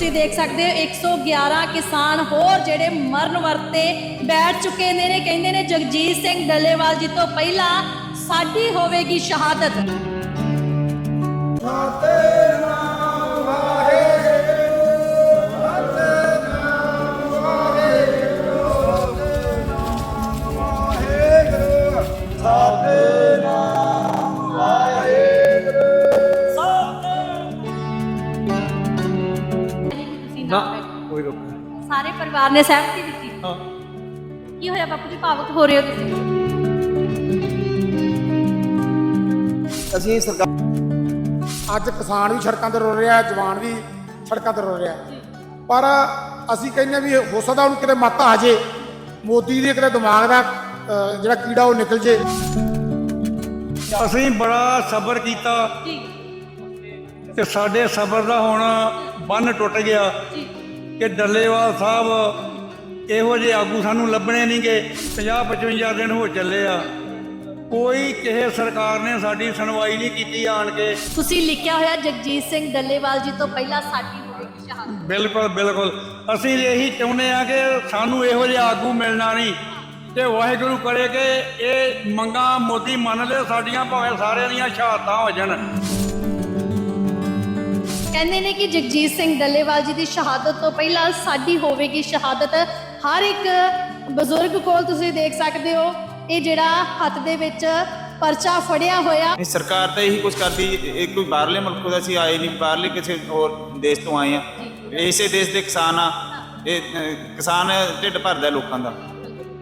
ਤੁਸੀਂ ਦੇਖ ਸਕਦੇ ਹੋ 111 ਕਿਸਾਨ ਹੋਰ ਜਿਹੜੇ ਮਰਨ ਵਰਤੇ ਬੈਠ ਚੁੱਕੇ ਨੇ ਨੇ, ਕਹਿੰਦੇ ਨੇ ਜਗਜੀਤ ਸਿੰਘ ਡੱਲੇਵਾਲ ਜੀ ਤੋਂ ਪਹਿਲਾਂ ਸਾਡੀ ਹੋਵੇਗੀ ਸ਼ਹਾਦਤ। ਨਾ ਪਰਿਵਾਰ ਨੇ ਸਹਿਮਤੀ ਦਿੱਤੀ ਹਾਂ। ਕੀ ਹੋਇਆ ਬਾਪੂ ਜੀ? ਭਾਵੁਕ ਹੋ ਰਹੇ ਹੋ ਤੁਸੀਂ? ਅਸੀਂ ਸਰਕਾਰ ਅੱਜ ਕਿਸਾਨ ਵੀ ਸੜਕਾਂ ਤੇ ਰੁਲ ਰਿਹਾ ਜਵਾਨ ਵੀ ਸੜਕਾਂ ਤੇ ਰੁਲ ਰਿਹਾ। ਪਰ ਅਸੀਂ ਕਹਿੰਦੇ ਹਾਂ ਵੀ ਹੋ ਸਕਦਾ ਉਹਨੂੰ ਕਿਤੇ ਮੱਤ ਆ ਜੇ। ਮੋਦੀ ਦੇ ਕਿਤੇ ਦਿਮਾਗ ਦਾ ਅਹ, ਜਿਹੜਾ ਕੀੜਾ ਉਹ ਨਿਕਲ ਜੇ। ਅਸੀਂ ਬੜਾ ਸਬਰ ਕੀਤਾ ਜੀ। ਤੇ ਸਾਡੇ ਸਬਰ ਦਾ ਹੁਣ ਬੰਨ ਟੁੱਟ ਗਿਆ। ਜੀ। ਕਿ ਡੱਲੇਵਾਲ ਸਾਹਿਬ ਇਹੋ ਜਿਹੇ ਆਗੂ ਸਾਨੂੰ ਲੱਭਣੇ ਨਹੀਂਗੇ। 50 55 ਦਿਨ ਹੋ ਚੱਲੇ ਆ। ਕੋਈ ਕਿਸੇ ਸਰਕਾਰ ਨੇ ਸਾਡੀ ਸੁਣਵਾਈ ਨਹੀਂ ਕੀਤੀ ਆਣ ਕੇ। ਤੁਸੀਂ ਲਿਖਿਆ ਹੋਇਆ ਜਗਜੀਤ ਸਿੰਘ ਡੱਲੇਵਾਲ ਜੀ ਤੋਂ ਪਹਿਲਾਂ ਸਾਡੀ ਹੋਵੇਗੀ ਸ਼ਹਾਦਤ ਬਿਲਕੁਲ ਬਿਲਕੁਲ। ਅਸੀਂ ਇਹੀ ਚਾਹੁੰਦੇ ਆ ਕਿ ਸਾਨੂੰ ਇਹੋ ਜਿਹਾ ਆਗੂ ਮਿਲਣਾ ਨਹੀਂ। ਤੇ ਵਾਹਿਗੁਰੂ ਕਰੇ ਕਿ ਇਹ ਮੰਗਾਂ ਮੋਦੀ ਮੰਨ ਲੈ ਸਾਡੀਆਂ ਭਾਵੇਂ ਸਾਰਿਆਂ ਦੀਆਂ ਸ਼ਹਾਦਤਾਂ ਹੋ ਜਾਣ। ਕਹਿੰਦੇ ਨੇ ਕਿ ਜਗਜੀਤ ਸਿੰਘ ਡੱਲੇਵਾਲ ਜੀ ਦੀ ਸ਼ਹਾਦਤ ਤੋਂ ਪਹਿਲਾਂ ਸਾਡੀ ਹੋਵੇਗੀ ਸ਼ਹਾਦਤ। ਹਰ ਇੱਕ ਬਜ਼ੁਰਗ ਕੋਲ ਤੁਸੀਂ ਦੇਖ ਸਕਦੇ ਹੋ ਇਹ ਜਿਹੜਾ ਹੱਥ ਦੇ ਵਿੱਚ ਪਰਚਾ ਫੜਿਆ ਹੋਇਆ। ਨਹੀਂ ਸਰਕਾਰ ਤਾਂ ਇਹੀ ਕੁਝ ਕਰਦੀ ਇਹ ਕੋਈ ਬਾਹਰਲੇ ਮੁਲਕ ਤੋਂ ਅਸੀਂ ਆਏ ਨਹੀਂ ਬਾਹਰਲੇ ਕਿਸੇ ਹੋਰ ਦੇਸ਼ ਤੋਂ ਆਏ ਆ। ਇਸੇ ਦੇਸ਼ ਦੇ ਕਿਸਾਨ ਆ ਇਹ ਕਿਸਾਨ ਢਿੱਡ ਭਰਦਾ ਲੋਕਾਂ ਦਾ।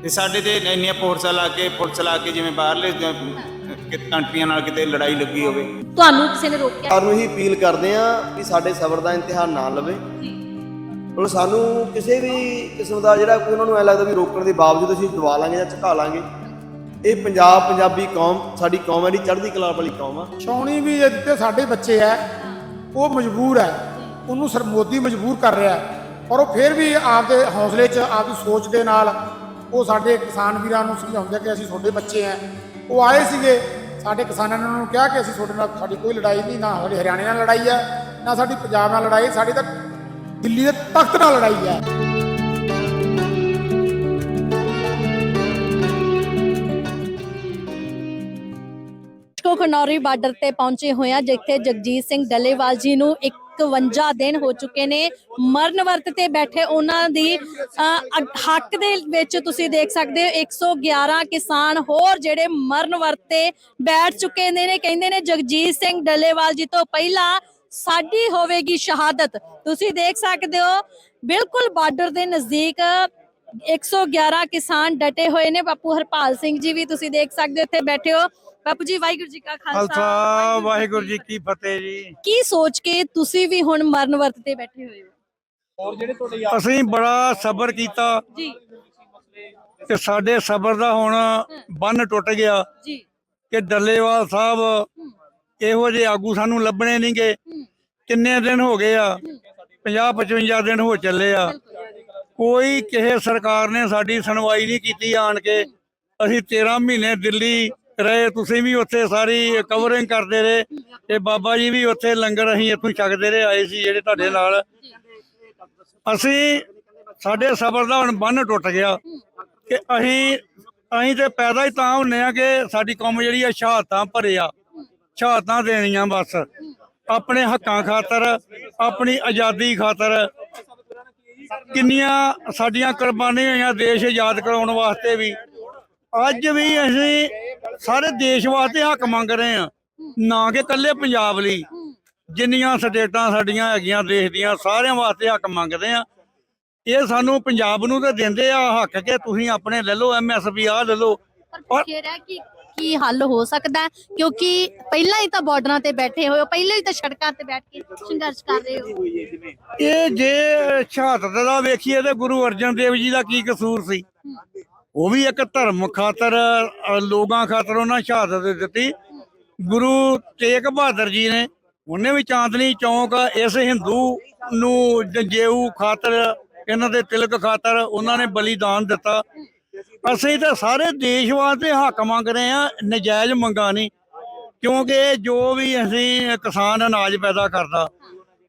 ਤੇ ਸਾਡੇ ਤੇ ਇੰਨੀਆਂ ਫੋਰਸਾਂ ਲਾ ਕੇ ਪੁਲਿਸ ਲਾ ਕੇ ਜਿਵੇਂ ਬਾਹਰਲੇ ਜ- ਕਿ- ਕੰਟਰੀਆਂ ਨਾਲ ਕਿਤੇ ਲੜਾਈ ਲੱਗੀ ਹੋਵੇ। ਤੁਹਾਨੂੰ ਕਿਸੇ ਨੇ ਰੋਕਿਆ? ਨੂੰ ਹੀ ਅਪੀਲ ਕਰਦੇ ਆ ਕਿ ਸਾਡੇ ਸਬਰ ਦਾ ਇਮਤਿਹਾਨ ਨਾ ਲਵੇ। ਔਰ ਸਾਨੂੰ ਕਿਸੇ ਵੀ ਕਿਸਮ ਦਾ ਜਿਹੜਾ ਕੋਈ ਉਹਨਾਂ ਨੂੰ ਐ ਲੱਗਦਾ ਵੀ ਰੋਕਣ ਦੇ ਬਾਵਜੂਦ ਅਸੀਂ ਦਬਾ ਲਾਂਗੇ ਜਾਂ ਝੁਕਾ ਲਾਂਗੇ ਇਹ ਪੰਜਾਬ ਪੰਜਾਬੀ ਕੌਮ ਸਾਡੀ ਕੌਮ ਹੈ ਜਿਹੜੀ ਚੜ੍ਹਦੀ ਕਲਾ ਵਾਲੀ ਕੌਮ ਆ। ਛਾਉਣੀ ਵੀ ਇਹ ਸਾਡੇ ਬੱਚੇ ਐ ਉਹ ਮਜਬੂਰ ਹੈ ਉਹਨੂੰ ਸਰ ਮੋਦੀ ਮਜਬੂਰ ਕਰ ਰਿਹਾ ਹੈ। ਔਰ ਉਹ ਫਿਰ ਵੀ ਆਪਦੇ ਹੌਸਲੇ 'ਚ ਆਪਦੀ ਸੋਚ ਦੇ ਨਾਲ ਉਹ ਸਾਡੇ ਕਿਸਾਨ ਵੀਰਾਂ ਨੂੰ ਸਮਝਾਉਂਦੇ ਆ ਕਿ ਅਸੀਂ ਤੁਹਾਡੇ ਬੱਚੇ ਐ ਉਹ ਆਏ ਸੀਗੇ ਸਾਡੇ ਕਿਸਾਨਾਂ ਨੇ ਉਹਨਾਂ ਨੂੰ ਕਿਹਾ ਕਿ ਅਸੀਂ ਤੁਹਾਡੇ ਨਾਲ ਸਾਡੀ ਕੋਈ ਲੜਾਈ ਨਹੀਂ, ਨਾ ਸਾਡੇ ਹਰਿਆਣੇ ਨਾਲ ਲੜਾਈ ਹੈ, ਨਾ ਸਾਡੀ ਪੰਜਾਬ ਨਾਲ ਲੜਾਈ ਸਾਡੀ ਤਾਂ ਦਿੱਲੀ ਦੇ ਤਖਤ ਨਾਲ ਲੜਾਈ ਹੈ। ਕੋ ਖਨੌਰੀ ਬਾਰਡਰ ਤੇ ਪਹੁੰਚੇ ਹੋਏ ਆ ਜਿੱਥੇ ਜਗਜੀਤ ਸਿੰਘ ਡੱਲੇਵਾਲ ਜੀ ਨੂੰ ਇੱਕ 51 ਦਿਨ ਹੋ ਚੁੱਕੇ ਨੇ। ਮਰਨ ਵਰਤ ਤੇ ਬੈਠੇ ਉਹਨਾਂ ਦੀ ਹੱਕ ਦੇ ਵਿੱਚ ਤੁਸੀਂ ਦੇਖ ਸਕਦੇ ਹੋ 111 ਕਿਸਾਨ ਹੋਰ ਜਿਹੜੇ ਮਰਨ ਵਰਤ ਤੇ ਬੈਠ ਚੁੱਕੇ ਨੇ। ਕਹਿੰਦੇ ਨੇ, ਜਗਜੀਤ ਸਿੰਘ ਡੱਲੇਵਾਲ ਜੀ ਤੋਂ ਪਹਿਲਾਂ ਸਾਡੀ ਹੋਵੇਗੀ ਸ਼ਹਾਦਤ। ਤੁਸੀਂ ਦੇਖ ਸਕਦੇ ਹੋ, ਬਿਲਕੁਲ ਬਾਰਡਰ ਦੇ ਨਜ਼ਦੀਕ 111 ਕਿਸਾਨ ਡਟੇ ਹੋਏ ਨੇ। ਬਾਪੂ ਹਰਪਾਲ ਸਿੰਘ ਜੀ ਵੀ ਤੁਸੀਂ ਦੇਖ ਸਕਦੇ ਹੋ ਇੱਥੇ ਬੈਠੇ ਹੋ। ਬਾਪੂ ਜੀ ਵਾਹਿਗੁਰੂ ਜੀ ਕਾ ਖਾਲਸਾ ਵਾਹਿਗੁਰੂ ਜੀ ਕੀ ਫਤਿਹ। ਜੀ। ਕੀ ਸੋਚ ਕੇ ਤੁਸੀਂ ਵੀ ਹੁਣ ਮਰਨ ਵਰਤ ਤੇ ਬੈਠੇ ਹੋਏ ਹੋ? ਅਸੀਂ ਬੜਾ ਸਬਰ ਕੀਤਾ। ਜੀ। ਤੇ ਸਾਡੇ ਸਬਰ ਦਾ ਹੁਣ ਬੰਨ ਟੁੱਟ ਗਿਆ। ਜੀ। ਕਿ ਡੱਲੇਵਾਲ ਸਾਹਿਬ ਇਹੋ ਜਿਹੇ ਆਗੂ ਸਾਨੂੰ ਲੱਭਣੇ ਨਹੀਂਗੇ ਕਿੰਨੇ ਦਿਨ ਹੋ ਗਏ ਆ? 50 55 ਦਿਨ ਹੋ ਚੱਲੇ ਆ। ਕੋਈ ਕਿਸੇ ਸਰਕਾਰ ਨੇ ਸਾਡੀ ਸੁਣਵਾਈ ਨਹੀਂ ਕੀਤੀ ਆਣ ਕੇ। ਅਸੀਂ 13 ਮਹੀਨੇ ਦਿੱਲੀ ਰਹੇ, ਤੁਸੀਂ ਵੀ ਉੱਥੇ ਸਾਰੀ ਕਵਰਿੰਗ ਕਰਦੇ ਰਹੇ ਤੇ ਬਾਬਾ ਜੀ ਵੀ ਉੱਥੇ ਲੰਗਰ ਅਸੀਂ ਇੱਥੋਂ ਛਕਦੇ ਰਹੇ, ਆਏ ਸੀ ਜਿਹੜੇ ਤੁਹਾਡੇ ਨਾਲ। ਅਸੀਂ ਸਾਡੇ ਸਬਰ ਦਾ ਹੁਣ ਬੰਨ ਟੁੱਟ ਗਿਆ ਕਿ ਅਸੀਂ ਅਸੀਂ ਤੇ ਪੈਦਾ ਹੀ ਤਾਂ ਹੁੰਨੇ ਆ ਕਿ ਸਾਡੀ ਕੌਮ ਜਿਹੜੀ ਆ ਸ਼ਹਾਦਤਾਂ ਭਰੇ ਆ, ਸ਼ਹਾਦਤਾਂ ਦੇਣੀਆਂ ਬਸ। ਆਪਣੇ ਹੱਕਾਂ ਖਾਤਰ, ਆਪਣੀ ਆਜ਼ਾਦੀ ਖਾਤਰ ਕਿੰਨੀਆਂ ਸਾਡੀਆਂ ਕੁਰਬਾਨੀਆਂ ਹੋਈਆਂ ਦੇਸ਼ ਆਜ਼ਾਦ ਕਰਾਉਣ ਵਾਸਤੇ ਵੀ। ਅੱਜ ਵੀ ਅਸੀਂ ਸਾਰੇ ਦੇਸ਼ ਵਾਸਤੇ ਹੱਕ ਮੰਗ ਰਹੇ ਆ ਨਾ ਕਿ ਇਕੱਲੇ ਪੰਜਾਬ ਲਈ। ਜਿੰਨੀਆਂ ਸਟੇਟਾਂ ਸਾਡੀਆਂ ਹੈਗੀਆਂ, ਦੇਸ਼ ਦੀਆਂ, ਸਾਰਿਆਂ ਵਾਸਤੇ ਹੱਕ ਮੰਗਦੇ ਆ ਇਹ ਸਾਨੂੰ ਪੰਜਾਬ ਨੂੰ ਤਾਂ ਦਿੰਦੇ ਆ ਹੱਕ ਕਿ ਤੁਸੀਂ ਆਪਣੇ ਲੈ ਲਓ ਐਮਐਸਪੀ ਆ ਲੈ ਲਓ। ਪਰ ਕਿ ਕੀ ਹੱਲ ਹੋ ਸਕਦਾ ਹੈ? ਕਿਉਂਕਿ ਪਹਿਲਾਂ ਹੀ ਤਾਂ ਬਾਰਡਰਾਂ ਤੇ ਬੈਠੇ ਹੋਏ ਹੋ ਪਹਿਲਾਂ ਹੀ ਤਾਂ ਸੜਕਾਂ ਤੇ ਬੈਠ ਕੇ ਸੰਘਰਸ਼ ਕਰ ਰਹੇ ਹੋ। ਇਹ ਜੇ ਸ਼ਹਾਦਤ ਦਾ ਵੇਖੀਏ ਤੇ ਗੁਰੂ ਅਰਜਨ ਦੇਵ ਜੀ ਦਾ ਕੀ ਕਸੂਰ ਸੀ? ਉਹ ਵੀ ਇੱਕ ਧਰਮ ਖਾਤਰ ਅ, ਲੋਕਾਂ ਖਾਤਰ ਉਹਨਾਂ ਸ਼ਹਾਦਤ ਦਿੱਤੀ। ਗੁਰੂ ਤੇਗ ਬਹਾਦਰ ਜੀ ਨੇ ਉਹਨੇ ਵੀ ਚਾਂਦਨੀ ਚੌਂਕ ਇਸ ਹਿੰਦੂ ਨੂੰ ਜੰਜੇਊ ਖਾਤਰ ਇਹਨਾਂ ਦੇ ਤਿਲਕ ਖਾਤਰ ਉਹਨਾਂ ਨੇ ਬਲੀਦਾਨ ਦਿੱਤਾ। ਅਸੀਂ ਤਾਂ ਸਾਰੇ ਦੇਸ਼ ਵਾਸਤੇ ਹੱਕ ਮੰਗ ਰਹੇ ਆ ਨਜਾਇਜ਼ ਮੰਗਾ ਨਹੀਂ। ਕਿਉਂਕਿ ਜੋ ਵੀ ਅਸੀਂ ਕਿਸਾਨ ਅਨਾਜ ਪੈਦਾ ਕਰਦਾ,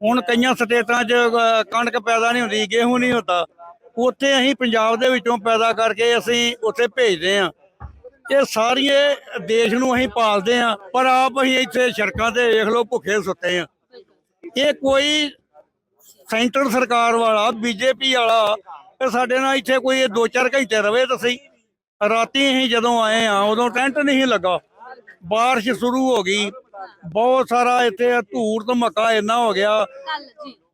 ਹੁਣ ਕਈਆਂ ਸਟੇਟਾਂ 'ਚ ਕਣਕ ਪੈਦਾ ਨਹੀਂ ਹੁੰਦੀ, ਗੇਹੂੰ ਨਹੀਂ ਹੁੰਦਾ। ਉੱਥੇ ਅਸੀਂ ਪੰਜਾਬ ਦੇ ਵਿੱਚੋਂ ਪੈਦਾ ਕਰਕੇ ਅਸੀਂ ਉੱਥੇ ਭੇਜਦੇ ਆ ਇਹ ਸਾਰੀਏ ਦੇਸ਼ ਨੂੰ ਅਸੀਂ ਪਾਲਦੇ ਆ ਪਰ ਆਪ ਅਸੀਂ ਇੱਥੇ ਸੜਕਾਂ ਤੇ ਵੇਖ ਲਓ, ਭੁੱਖੇ ਸੁੱਤੇ ਆ ਇਹ ਕੋਈ ਸੈਂਟਰ ਸਰਕਾਰ ਵਾਲਾ, ਬੀਜੇਪੀ ਵਾਲਾ, ਇਹ ਸਾਡੇ ਨਾਲ ਇੱਥੇ ਕੋਈ 2-4 ਘੰਟੇ ਰਵੇ ਤਾਂ ਸਹੀ। ਰਾਤੀ ਅਸੀਂ ਜਦੋਂ ਆਏ ਆ ਉਦੋਂ ਟੈਂਟ ਨਹੀਂ ਲੱਗਾ। ਬਾਰਿਸ਼ ਸ਼ੁਰੂ ਹੋ ਗਈ। ਬਹੁਤ ਸਾਰਾ ਇੱਥੇ ਧੂੜ ਧਮਕਾ ਇੰਨਾ ਹੋ ਗਿਆ।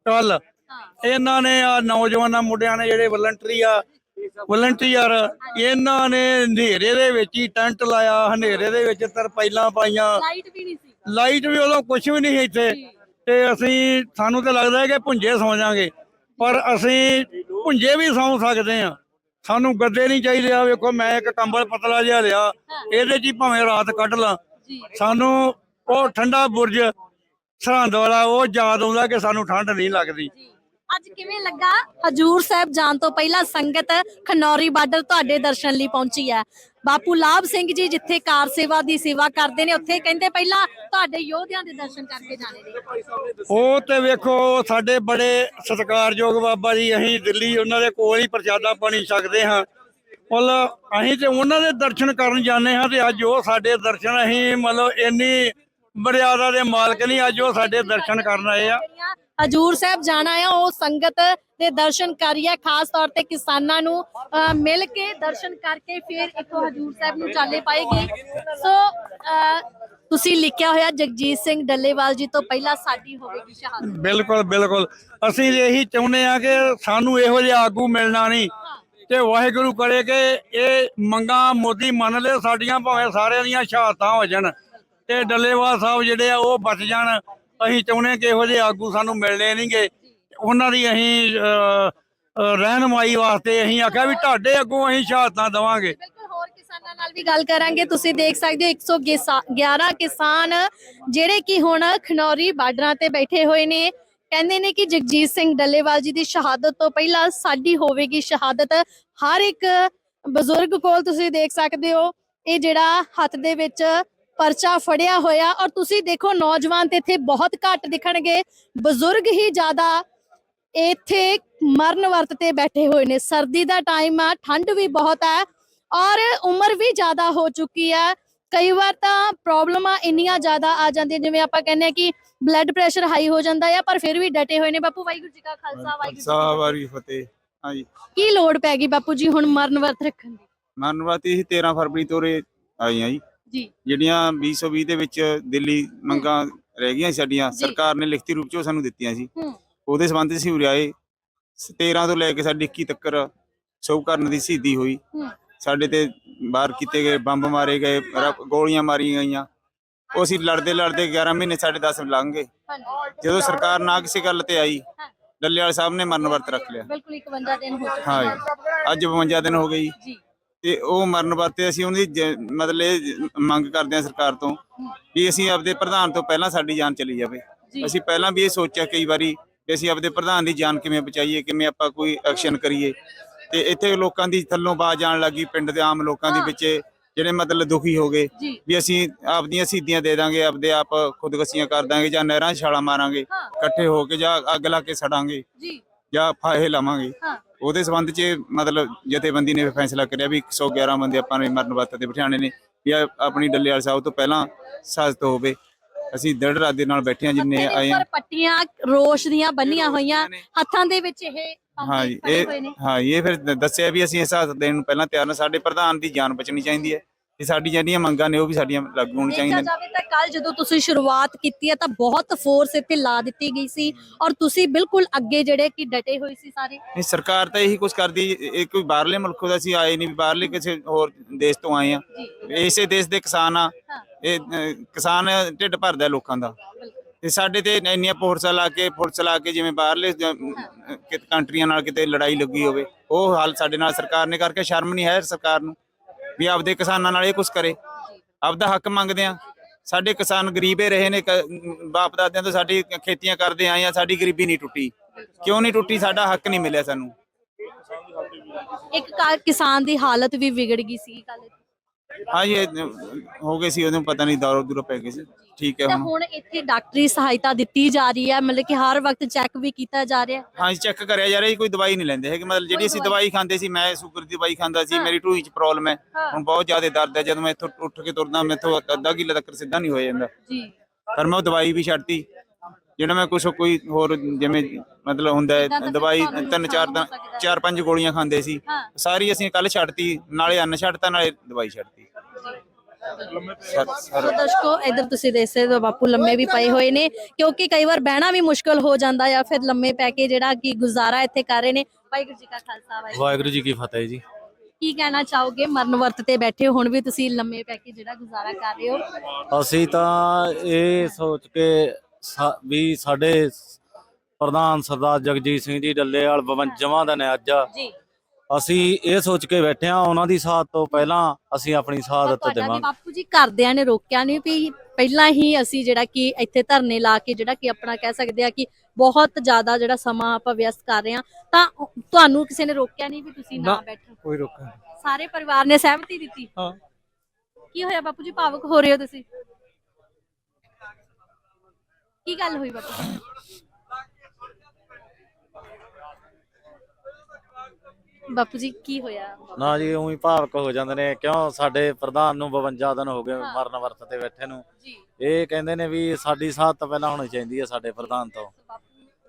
ਕੱਲ ਹਾਂ। ਇਹਨਾਂ ਨੇ ਆ ਨੌਜਵਾਨਾਂ ਮੁੰਡਿਆਂ ਨੇ ਜਿਹੜੇ ਵਲੰਟਰੀ ਆ ਵਲੰਟੀਅਰ ਇਹਨਾਂ ਨੇ ਹਨੇਰੇ ਦੇ ਵਿੱਚ ਹੀ ਟੈਂਟ ਲਾਇਆ ਹਨੇਰੇ ਦੇ ਵਿੱਚ ਤਰਪਾਈਲਾਂ ਪਾਈਆਂ। ਲਾਈਟ ਵੀ ਨਹੀਂ ਸੀ ਲਾਈਟ ਵੀ ਉਦੋਂ ਕੁਝ ਵੀ ਨਹੀਂ ਇੱਥੇ। ਤੇ ਅਸੀਂ ਸਾਨੂੰ ਤਾਂ ਲੱਗਦਾ ਹੈ ਕਿ ਭੁੰਜੇ ਸੌ ਜਾਾਂਗੇ। ਪਰ ਅਸੀਂ ਭੁੰਜੇ ਵੀ ਸੌ ਸਕਦੇ ਆ ਸਾਨੂੰ ਗੱਦੇ ਨਹੀਂ ਚਾਹੀਦੇ ਆ ਵੇਖੋ ਮੈਂ ਇੱਕ ਕੰਬਲ ਪਤਲਾ ਜਿਹਾ ਲਿਆ ਇਹਦੇ 'ਚ ਹੀ ਭਾਵੇਂ ਰਾਤ ਕੱਢ ਲਾਂ। ਸਾਨੂੰ ਉਹ ਠੰਡਾ ਬੁਰਜ ਸਰਹੰਦ ਵਾਲਾ ਉਹ ਯਾਦ ਆਉਂਦਾ ਕਿ ਸਾਨੂੰ ਠੰਡ ਨਹੀਂ ਲੱਗਦੀ। ਅੱਜ ਕਿਵੇਂ ਲੱਗਾ? ਹਜੂਰ ਸਾਹਿਬ ਜਾਣ ਤੋਂ ਪਹਿਲਾਂ ਸੰਗਤ ਖਨੌਰੀ ਬਾਰਡਰ ਤੁਹਾਡੇ ਦਰਸ਼ਨ ਲਈ ਪਹੁੰਚੀ ਹੈ। ਬਾਪੂ ਲਾਭ ਸਿੰਘ ਜੀ ਜਿੱਥੇ ਕਾਰ ਸੇਵਾ ਦੀ ਸੇਵਾ ਕਰਦੇ ਨੇ ਉੱਥੇ ਕਹਿੰਦੇ ਪਹਿਲਾਂ ਤੁਹਾਡੇ ਯੋਧਿਆਂ ਦੇ ਦਰਸ਼ਨ ਕਰਕੇ ਜਾਣੇ ਨੇ। ਉਹ ਤੇ ਵੇਖੋ ਸਾਡੇ ਬੜੇ ਸਤਿਕਾਰਯੋਗ ਬਾਬਾ ਜੀ ਅਸੀਂ ਦਿੱਲੀ ਉਹਨਾਂ ਦੇ ਕੋਲ ਹੀ ਪ੍ਰਸ਼ਾਦਾ ਪਾਣੀ ਛਕਦੇ ਹਾਂ। ਮੁੱਲ ਅਸੀਂ ਤੇ ਉਹਨਾਂ ਦੇ ਦਰਸ਼ਨ ਕਰਨ ਜਾਂਦੇ ਹਾਂ ਤੇ ਅੱਜ ਉਹ ਸਾਡੇ ਦਰਸ਼ਨ ਅਸੀਂ ਮਤਲਬ ਇੰਨੀ ਮਰਿਆਦਾ ਦੇ ਮਾਲਕ ਨਹੀਂ ਅੱਜ ਉਹ ਸਾਡੇ ਦਰਸ਼ਨ ਕਰਨ ਆਏ ਆ। ਹਜੂਰ ਸਾਹਿਬ ਜਾਣਾ ਹੈ ਉਹ ਸੰਗਤ ਦੇ ਦਰਸ਼ਨ ਕਰੀਏ ਖਾਸ ਤੌਰ ਤੇ ਕਿਸਾਨਾਂ ਨੂੰ ਮਿਲ ਕੇ ਦਰਸ਼ਨ ਕਰਕੇ ਫਿਰ ਇੱਥੋਂ ਹਜੂਰ ਸਾਹਿਬ ਨੂੰ ਚਾਲੇ ਪਾਏਗੀ। ਸੋ ਤੁਸੀਂ ਲਿਖਿਆ ਹੋਇਆ ਜਗਜੀਤ ਸਿੰਘ ਡੱਲੇਵਾਲ ਜੀ ਤੋਂ ਪਹਿਲਾਂ ਸਾਡੀ ਹੋਵੇਗੀ ਸ਼ਹਾਦਤ। ਬਿਲਕੁਲ ਬਿਲਕੁਲ। ਅਸੀਂ ਇਹੀ ਚਾਹੁੰਦੇ ਆ ਕਿ ਸਾਨੂੰ ਇਹੋ ਜਿਹਾ ਆਗੂ ਮਿਲਣਾ ਨਹੀਂ ਤੇ ਵਾਹਿਗੁਰੂ ਕਰੇ ਕਿ ਇਹ ਮੰਗਾ ਮੋਦੀ ਮੰਨ ਲੈ ਸਾਡੀਆਂ ਭਾਵੇਂ ਸਾਰਿਆਂ ਦੀਆਂ ਸ਼ਹਾਦਤਾਂ ਹੋ ਜਾਣ ਤੇ ਡੱਲੇਵਾਲ ਸਾਹਿਬ ਜਿਹੜੇ ਆ ਉਹ ਬਚ ਜਾਣ। ਅਸੀਂ ਚਾਹੁੰਦੇ ਕਿ ਇਹੋ ਜਿਹੇ ਆਗੂ ਸਾਨੂੰ ਮਿਲਣੇ ਨਹੀਂਗੇ। ਉਹਨਾਂ ਦੀ ਅਸੀਂ ਰਹਿਨਮਾਈ ਵਾਸਤੇ ਅਸੀਂ ਆਖਿਆ ਵੀ ਤੁਹਾਡੇ ਅੱਗੋਂ ਅਸੀਂ ਸ਼ਹਾਦਤਾਂ ਦੇਵਾਂਗੇ। ਕਿਸਾਨਾਂ ਨਾਲ ਵੀ ਗੱਲ ਕਰਾਂਗੇ। ਤੁਸੀਂ ਦੇਖ ਸਕਦੇ ਹੋ 111 ਕਿਸਾਨ ਜਿਹੜੇ ਕਿ ਹੁਣ ਖਨੌਰੀ ਬਾਰਡਰਾਂ ਤੇ ਬੈਠੇ ਹੋਏ ਨੇ। ਕਹਿੰਦੇ ਨੇ ਕਿ ਜਗਜੀਤ ਸਿੰਘ ਡੱਲੇਵਾਲ ਜੀ ਦੀ ਸ਼ਹਾਦਤ ਤੋਂ ਪਹਿਲਾਂ ਸਾਡੀ ਹੋਵੇਗੀ ਸ਼ਹਾਦਤ। ਹਰ ਇੱਕ ਬਜ਼ੁਰਗ ਕੋਲ ਤੁਸੀਂ ਦੇਖ ਸਕਦੇ ਹੋ, ਇਹ ਜਿਹੜਾ ਹੱਥ ਦੇ ਵਿੱਚ ਪਰਚਾ ਫੜਿਆ ਹੋਇਆ ਔਰ ਤੁਸੀਂ ਦੇਖੋ ਨੌਜਵਾਨ ਤੇ ਇੱਥੇ ਬਹੁਤ ਘੱਟ ਦਿਖਣਗੇ। ਬਜ਼ੁਰਗ ਹੀ ਜ਼ਿਆਦਾ ਇੱਥੇ ਮਰਨ ਵਰਤ ਤੇ ਬੈਠੇ ਹੋਏ ਨੇ। ਸਰਦੀ ਦਾ ਟਾਈਮ ਆ ਠੰਡ ਵੀ ਬਹੁਤ ਹੈ ਔਰ ਉਮਰ ਵੀ ਜ਼ਿਆਦਾ ਹੋ ਚੁੱਕੀ ਹੈ ਕਈ ਵਾਰ ਤਾਂ ਪ੍ਰੋਬਲਮਾਂ ਇੰਨੀਆਂ ਜ਼ਿਆਦਾ ਆ ਜਾਂਦੀਆਂ ਜਿਵੇਂ ਆਪਾਂ ਕਹਿੰਦੇ ਆ ਕਿ ਬਲੱਡ ਪ੍ਰੈਸ਼ਰ ਹਾਈ ਹੋ ਜਾਂਦਾ ਹੈ ਪਰ ਫਿਰ ਵੀ ਡਟੇ ਹੋਏ ਨੇ। ਬਾਪੂ ਵਾਹਿਗੁਰੂ ਜੀ ਕਾ ਖਾਲਸਾ ਵਾਹਿਗੁਰੂ ਜੀ ਕੀ ਵਾਰੀ ਫਤਿਹ। ਹਾਂਜੀ। ਕੀ ਲੋੜ ਪੈ ਗਈ ਬਾਪੂ ਜੀ ਹੁਣ ਮਰਨ ਵਰਤ ਰੱਖਣ ਦੀ? ਮਨਵਾਤੀ ਅਸੀਂ 13 ਫਰਵਰੀ ਤੋਂ ਉਰੇ ਆਈਆਂ ਜੀ। ਜੀ। ਜਿਹੜੀਆਂ 2020 ਦੇ ਵਿੱਚ ਦਿੱਲੀ ਮੰਗਾਂ ਰਹਿ ਗਈਆਂ ਸਾਡੀਆਂ ਜੀ। ਸਰਕਾਰ ਨੇ ਲਿਖਤੀ ਰੂਪ 'ਚ ਉਹ ਸਾਨੂੰ ਦਿੱਤੀਆਂ ਸੀ। ਹੂੰ। ਉਹਦੇ ਸੰਬੰਧ 'ਚ ਅਸੀਂ ਉਰੇ ਆਏ। 13 ਤੋਂ ਲੈ ਕੇ ਸਾਡੀ 21 ਤੱਕ ਸ਼ੁਭ ਕਰਨ ਦੀ ਸ਼ਹੀਦੀ ਹੋਈ। ਹੂੰ। ਸਾਡੇ ਤੇ ਬਾਹਰ ਕੀਤੇ ਗਏ ਬੰਬ ਮਾਰੇ ਗਏ ਰ- ਗੋਲੀਆਂ ਮਾਰੀਆਂ ਗਈਆਂ। ਉਹ ਅਸੀਂ ਲੜਦੇ ਲੜਦੇ 11 ਮਹੀਨੇ ਸਾਡੇ 10 ਲੰਘ ਗਏ। ਹਾਂਜੀ। ਜਦੋਂ ਸਰਕਾਰ ਨਾ ਕਿਸੇ ਗੱਲ ਤੇ ਆਈ ਹਾਂ, ਡੱਲੇਵਾਲ ਸਾਹਿਬ ਨੇ ਮਰਨ ਵਰਤ ਰੱਖ ਲਿਆ। ਬਿਲਕੁਲ 51 ਦਿਨ ਹੋ ਚੁੱਕੇ ਹਾਂ ਜੀ। ਅੱਜ 52 ਦਿਨ ਹੋ ਗਏ ਜੀ। ਜੀ। ਤੇ ਉਹ ਮਰਨ ਵਰਤੇ ਅਸੀਂ ਉਹਦੀ ਜ- ਮਤਲਬ ਇਹ ਮੰਗ ਕਰਦੇ ਹਾਂ ਸਰਕਾਰ ਤੋਂ ਵੀ ਅਸੀਂ ਆਪਦੇ ਪ੍ਰਧਾਨ ਤੋਂ ਪਹਿਲਾਂ ਸਾਡੀ ਜਾਨ ਚਲੀ ਜਾਵੇ। ਅਸੀਂ ਪਹਿਲਾਂ ਵੀ ਇਹ ਸੋਚਿਆ ਕਈ ਵਾਰੀ ਕਿ ਅਸੀਂ ਆਪਦੇ ਪ੍ਰਧਾਨ ਦੀ ਜਾਨ ਕਿਵੇਂ ਬਚਾਈਏ ਕਿਵੇਂ ਆਪਾਂ ਕੋਈ ਐਕਸ਼ਨ ਕਰੀਏ। ਤੇ ਇੱਥੇ ਲੋਕਾਂ ਦੀ ਥੱਲੋਂ ਬਾਜ਼ ਆਉਣ ਲੱਗੀ ਪਿੰਡ ਦੇ ਆਮ ਲੋਕਾਂ ਦੇ ਵਿੱਚ ਜਿਹੜੇ ਮਤਲਬ ਦੁਖੀ ਹੋ ਗਏ ਵੀ ਅਸੀਂ ਆਪਦੀਆਂ ਸਿੱਧੀਆਂ ਦੇ ਦਾਂਗੇ ਆਪਦੇ ਆਪ ਖੁਦਕਸ਼ੀਆਂ ਕਰ ਦਾਂਗੇ ਜਾਂ ਨਹਿਰਾਂ ਛਾਲਾਂ ਮਾਰਾਂਗੇ ਇਕੱਠੇ ਹੋ ਕੇ ਜਾਂ ਅੱਗ ਲਾ ਕੇ ਸੜਾਂਗੇ ਜੀ। ਫਾਹੇ ਲਾਵਾਂਗੇ। ਉਹਦੇ ਸੰਬੰਧ 'ਚ ਮਤਲਬ ਜਥੇਬੰਦੀ ਨੇ ਫੈਸਲਾ ਕਰਿਆ ਵੀ 111 ਬੰਦੇ ਆਪਾਂ ਨੇ ਮਰਨ ਵਰਤ ਤੇ ਬਿਠਾਣੇ ਨੇ ਵੀ ਇਹ ਆਪਣੀ ਡੱਲੇਵਾਲ ਸਾਹਿਬ ਤੋਂ ਪਹਿਲਾਂ ਸਾਜ਼ਤ ਹੋਵੇ। ਅਸੀਂ ਦ੍ਰਿੜ ਇਰਾਦੇ ਨਾਲ ਬੈਠੇ ਹਾਂ ਜਿੰਨੇ ਦੇ ਆਏ ਹਾਂ। ਪੱਟੀਆਂ ਰੋਸ਼ ਦੀਆਂ ਬੰਨੀਆਂ ਹੋਈਆਂ ਹੱਥਾਂ ਦੇ ਵਿੱਚ ਇਹ ਹਾਂ ਜੀ ਇਹ ਹੋਏ ਨੇ। ਹਾਂ ਇਹ ਫਿਰ ਦ- ਦੱਸਿਆ ਵੀ ਅਸੀਂ ਇਸ ਸਾਥ ਦੇਣ ਨੂੰ ਪਹਿਲਾਂ ਤਿਆਰ ਹਾਂ ਸਾਡੇ ਪ੍ਰਧਾਨ ਦੀ ਜਾਨ ਬਚਣੀ ਚਾਹੀਦੀ ਹੈ। ਤੇ ਸਾਡੀ ਜਿਹੜੀਆਂ ਮੰਗਾਂ ਨੇ ਉਹ ਵੀ ਸਾਡੀਆਂ ਲਾਗੂ ਹੋਣੀਆਂ ਦੇਖਿਆ ਚਾਹੀਦੀਆਂ ਨੇ। ਜਾਵੇ ਤਾਂ ਕੱਲ ਜਦੋਂ ਤੁਸੀਂ ਸ਼ੁਰੂਆਤ ਕੀਤੀ ਹੈ ਤਾਂ ਬਹੁਤ ਫੋਰਸ ਇੱਥੇ ਲਾ ਦਿੱਤੀ ਗਈ ਸੀ ਔਰ ਤੁਸੀਂ ਬਿਲਕੁਲ ਅੱਗੇ ਜਿਹੜੇ ਕਿ ਡਟੇ ਹੋਏ ਸੀ ਸਾਰੇ। ਨਹੀਂ ਸਰਕਾਰ ਤਾਂ ਇਹੀ ਕੁਝ ਕਰਦੀ ਇਹ ਕੋਈ ਬਾਹਰਲੇ ਮੁਲਕੋਂ ਦਾ ਅਸੀਂ ਆਏ ਨਹੀਂ ਬਾਹਰਲੇ ਕਿਸੇ ਹੋਰ ਦੇਸ਼ ਤੋਂ ਆਏ ਆ ਇਸੇ ਦੇਸ਼ ਦੇ ਕਿਸਾਨ ਆ। ਇਹ ਅਹ, ਕਿਸਾਨ ਢਿੱਡ ਭਰਦਾ ਲੋਕਾਂ ਦਾ। ਤੇ ਸਾਡੇ ਤੇ ਇੰਨੀਆਂ ਫੋਰਸਾਂ ਲਾ ਕੇ ਫੋਰਸ ਲਾ ਕੇ ਜਿਵੇਂ ਬਾਹਰਲੇ ਜ- ਅਹ, ਕੰਟਰੀਆਂ ਨਾਲ ਕਿਤੇ ਲੜਾਈ ਲੱਗੀ ਹੋਵੇ ਉਹ ਹਾਲ ਸਾਡੇ ਨਾਲ ਸਰਕਾਰ ਨੇ ਕਰਕੇ ਸ਼ਰਮ ਨਹੀਂ ਹੈ ਸਰਕਾਰ ਨੂੰ। ਵੀ ਆਪਦੇ ਕਿਸਾਨਾਂ ਨਾਲ ਇਹ ਕੁਝ ਕਰੇ। ਆਪਦਾ ਹੱਕ ਮੰਗਦੇ ਆ। ਸਾਡੇ ਕਿਸਾਨ ਗਰੀਬੇ ਰਹੇ ਨੇ ਬਾਪ ਦਾਦਿਆਂ ਤੋਂ ਸਾਡੀ ਖੇਤੀਆਂ ਕਰਦੇ ਆਏ ਆ, ਸਾਡੀ ਗਰੀਬੀ ਨਹੀਂ ਟੁੱਟੀ। ਕਿਉਂ ਨਹੀਂ ਟੁੱਟੀ? ਸਾਡਾ ਹੱਕ ਨਹੀਂ ਮਿਲਿਆ ਸਾਨੂੰ। ਇੱਕ ਕਿਸਾਨ ਦੀ ਹਾਲਤ ਵੀ ਵਿਗੜ ਗਈ ਸੀ ਕੱਲ ਹਾਂ ਜੀ ਇਹ ਹੋ ਗਏ ਸੀ ਉਹਨੂੰ ਪਤਾ ਨਹੀਂ ਦੌਰ ਦੂਰ ਪੈ ਗਏ ਸੀ। ਠੀਕ ਹੈ ਤਾਂ ਹੁਣ। ਹੁਣ ਇੱਥੇ ਡਾਕਟਰੀ ਸਹਾਇਤਾ ਦਿੱਤੀ ਜਾ ਰਹੀ ਹੈ ਮਤਲਬ ਕਿ ਹਰ ਵਕਤ ਚੈੱਕ ਵੀ ਕੀਤਾ ਜਾ ਰਿਹਾ ਹੈ। ਹਾਂ ਜੀ ਚੈੱਕ ਕਰਿਆ ਜਾ ਰਿਹਾ ਜੀ ਕੋਈ ਦਵਾਈ ਨਹੀਂ ਲੈਂਦੇ ਹੈਗੇ। ਮਤਲਬ ਜਿਹੜੀ ਅਸੀਂ ਦਵਾਈ ਖਾਂਦੇ ਸੀ ਮੈਂ ਸ਼ੂਗਰ ਦੀ ਦਵਾਈ ਖਾਂਦਾ ਸੀ ਮੇਰੀ ਢੂਹੀ 'ਚ ਪ੍ਰੋਬਲਮ ਹੈ। ਹੁਣ ਬਹੁਤ ਜ਼ਿਆਦਾ ਦਰਦ ਹੈ ਜਦੋਂ ਮੈਂ ਇੱਥੋਂ ਉੱਠ ਕੇ ਤੁਰਦਾ ਮੈਥੋਂ ਅੱਧਾ ਕਿੱਲਾ ਤੱਕ ਸਿੱਧਾ ਨਹੀਂ ਹੋ ਜਾਂਦਾ। ਜੀ। ਪਰ ਮੈਂ ਉਹ ਦਵਾਈ ਵੀ ਛੱਡਤੀ। ਜਿਹੜਾ ਮੈਂ ਕੁਛ ਕੋਈ ਹੋਰ ਜਿਵੇਂ ਮਤਲਬ ਹੁੰਦਾ ਹੈ ਦਵਾਈ ਤਿੰਨ ਚਾਰ ਦਾ। ਚਾਰ ਪੰਜ ਗੋਲੀਆਂ ਖਾਂਦੇ ਸੀ। ਸਾਰੀ ਅਸੀਂ ਕੱਲ ਛੱਡਤੀ ਨਾਲੇ ਅੰਨ ਛੱਡਤਾ ਨਾਲੇ ਦਵਾਈ ਛੱਡਤੀ। ਸੋ ਦਰਸ਼ਕੋ ਇਧਰ ਤੁਸੀਂ ਦੇਖ ਸਕਦੇ ਹੋ ਬਾਪੂ ਲੰਮੇ ਵੀ ਪਏ ਹੋਏ ਨੇ ਕਿਉਂਕਿ ਕਈ ਵਾਰ ਬਹਿਣਾ ਵੀ ਮੁਸ਼ਕਲ ਹੋ ਜਾਂਦਾ ਆ ਫਿਰ ਲੰਮੇ ਪੈ ਕੇ ਜਿਹੜਾ ਕਿ ਗੁਜ਼ਾਰਾ ਇੱਥੇ ਕਰ ਰਹੇ ਨੇ। ਵਾਹਿਗੁਰੂ ਜੀ ਕਾ ਖਾਲਸਾ ਵਾਹਿਗੁਰੂ ਵਾਹਿਗੁਰੂ ਜੀ ਕੀ ਫਤਿਹ ਜੀ। ਕੀ ਕਹਿਣਾ ਚਾਹੋਗੇ? ਮਰਨ ਵਰਤ ਤੇ ਬੈਠੇ ਹੋ, ਹੁਣ ਵੀ ਤੁਸੀਂ ਲੰਮੇ ਪੈ ਕੇ ਜਿਹੜਾ ਗੁਜ਼ਾਰਾ ਕਰ ਰਹੇ ਹੋ। ਅਸੀਂ ਤਾਂ ਇਹ ਸੋਚ ਕੇ ਵੀ ਸਾਡੇ ਪ੍ਰਧਾਨ ਸਰਦਾਰ ਜਗਜੀਤ ਸਿੰਘ ਜੀ ਡੱਲੇਵਾਲ 52ਵਾਂ ਦਿਨ ਹੈ ਅੱਜ। ਜੀ। ਅਸੀਂ ਇਹ ਸੋਚ ਕੇ ਬੈਠੇ ਹਾਂ ਉਹਨਾਂ ਦੀ ਸਾਥ ਤੋਂ ਪਹਿਲਾਂ ਅਸੀਂ ਆਪਣੀ ਸ਼ਹਾਦਤ ਦੇਵਾਂਗੇ। ਬਾਪੂ ਜੀ ਘਰਦਿਆਂ ਨੇ ਰੋਕਿਆ ਨਹੀਂ ਵੀ ਪਹਿਲਾਂ ਹੀ ਅਸੀਂ ਜਿਹੜਾ ਕਿ ਇੱਥੇ ਧਰਨੇ ਲਾ ਕੇ ਜਿਹੜਾ ਕਿ ਆਪਣਾ ਕਹਿ ਸਕਦੇ ਆ ਕਿ ਬਹੁਤ ਜ਼ਿਆਦਾ ਜਿਹੜਾ ਸਮਾਂ ਆਪਾਂ ਵਿਅਸਤ ਕਰ ਰਹੇ ਹਾਂ। ਤਾਂ ਤੁਹਾਨੂੰ ਕਿਸੇ ਨੇ ਰੋਕਿਆ ਨਹੀਂ ਵੀ ਤੁਸੀਂ ਨਾ ਨਾ। ਬੈਠੋ? ਕੋਈ ਰੋਕਾ ਸਾਰੇ ਪਰਿਵਾਰ ਨੇ ਸਹਿਮਤੀ ਦਿੱਤੀ? ਹਾਂ। ਕੀ ਹੋਇਆ ਬਾਪੂ ਜੀ? ਭਾਵੁਕ ਹੋ ਰਹੇ ਹੋ ਤੁਸੀਂ? ਕੀ ਗੱਲ ਹੋਈ ਬਾਪੂ? ਬਾਪੂ ਜੀ ਕੀ ਹੋਇਆ? ਨਾ ਜੀ ਉਹੀ ਭਾਵਕ ਹੋ ਜਾਂਦੇ ਨੇ। ਕਿਉਂ? ਸਾਡੇ ਪ੍ਰਧਾਨ ਨੂੰ 52 ਦਿਨ ਹੋ ਗਏ ਮਰਨ ਵਰਤ ਤੇ ਬੈਠੇ ਨੂੰ। ਜੀ। ਇਹ ਕਹਿੰਦੇ ਨੇ ਵੀ ਸਾਡੀ ਸਾਥ ਤਾਂ ਪਹਿਲਾਂ ਹੋਣੀ ਚਾਹੀਦੀ ਹੈ ਸਾਡੇ ਪ੍ਰਧਾਨ ਤੋਂ।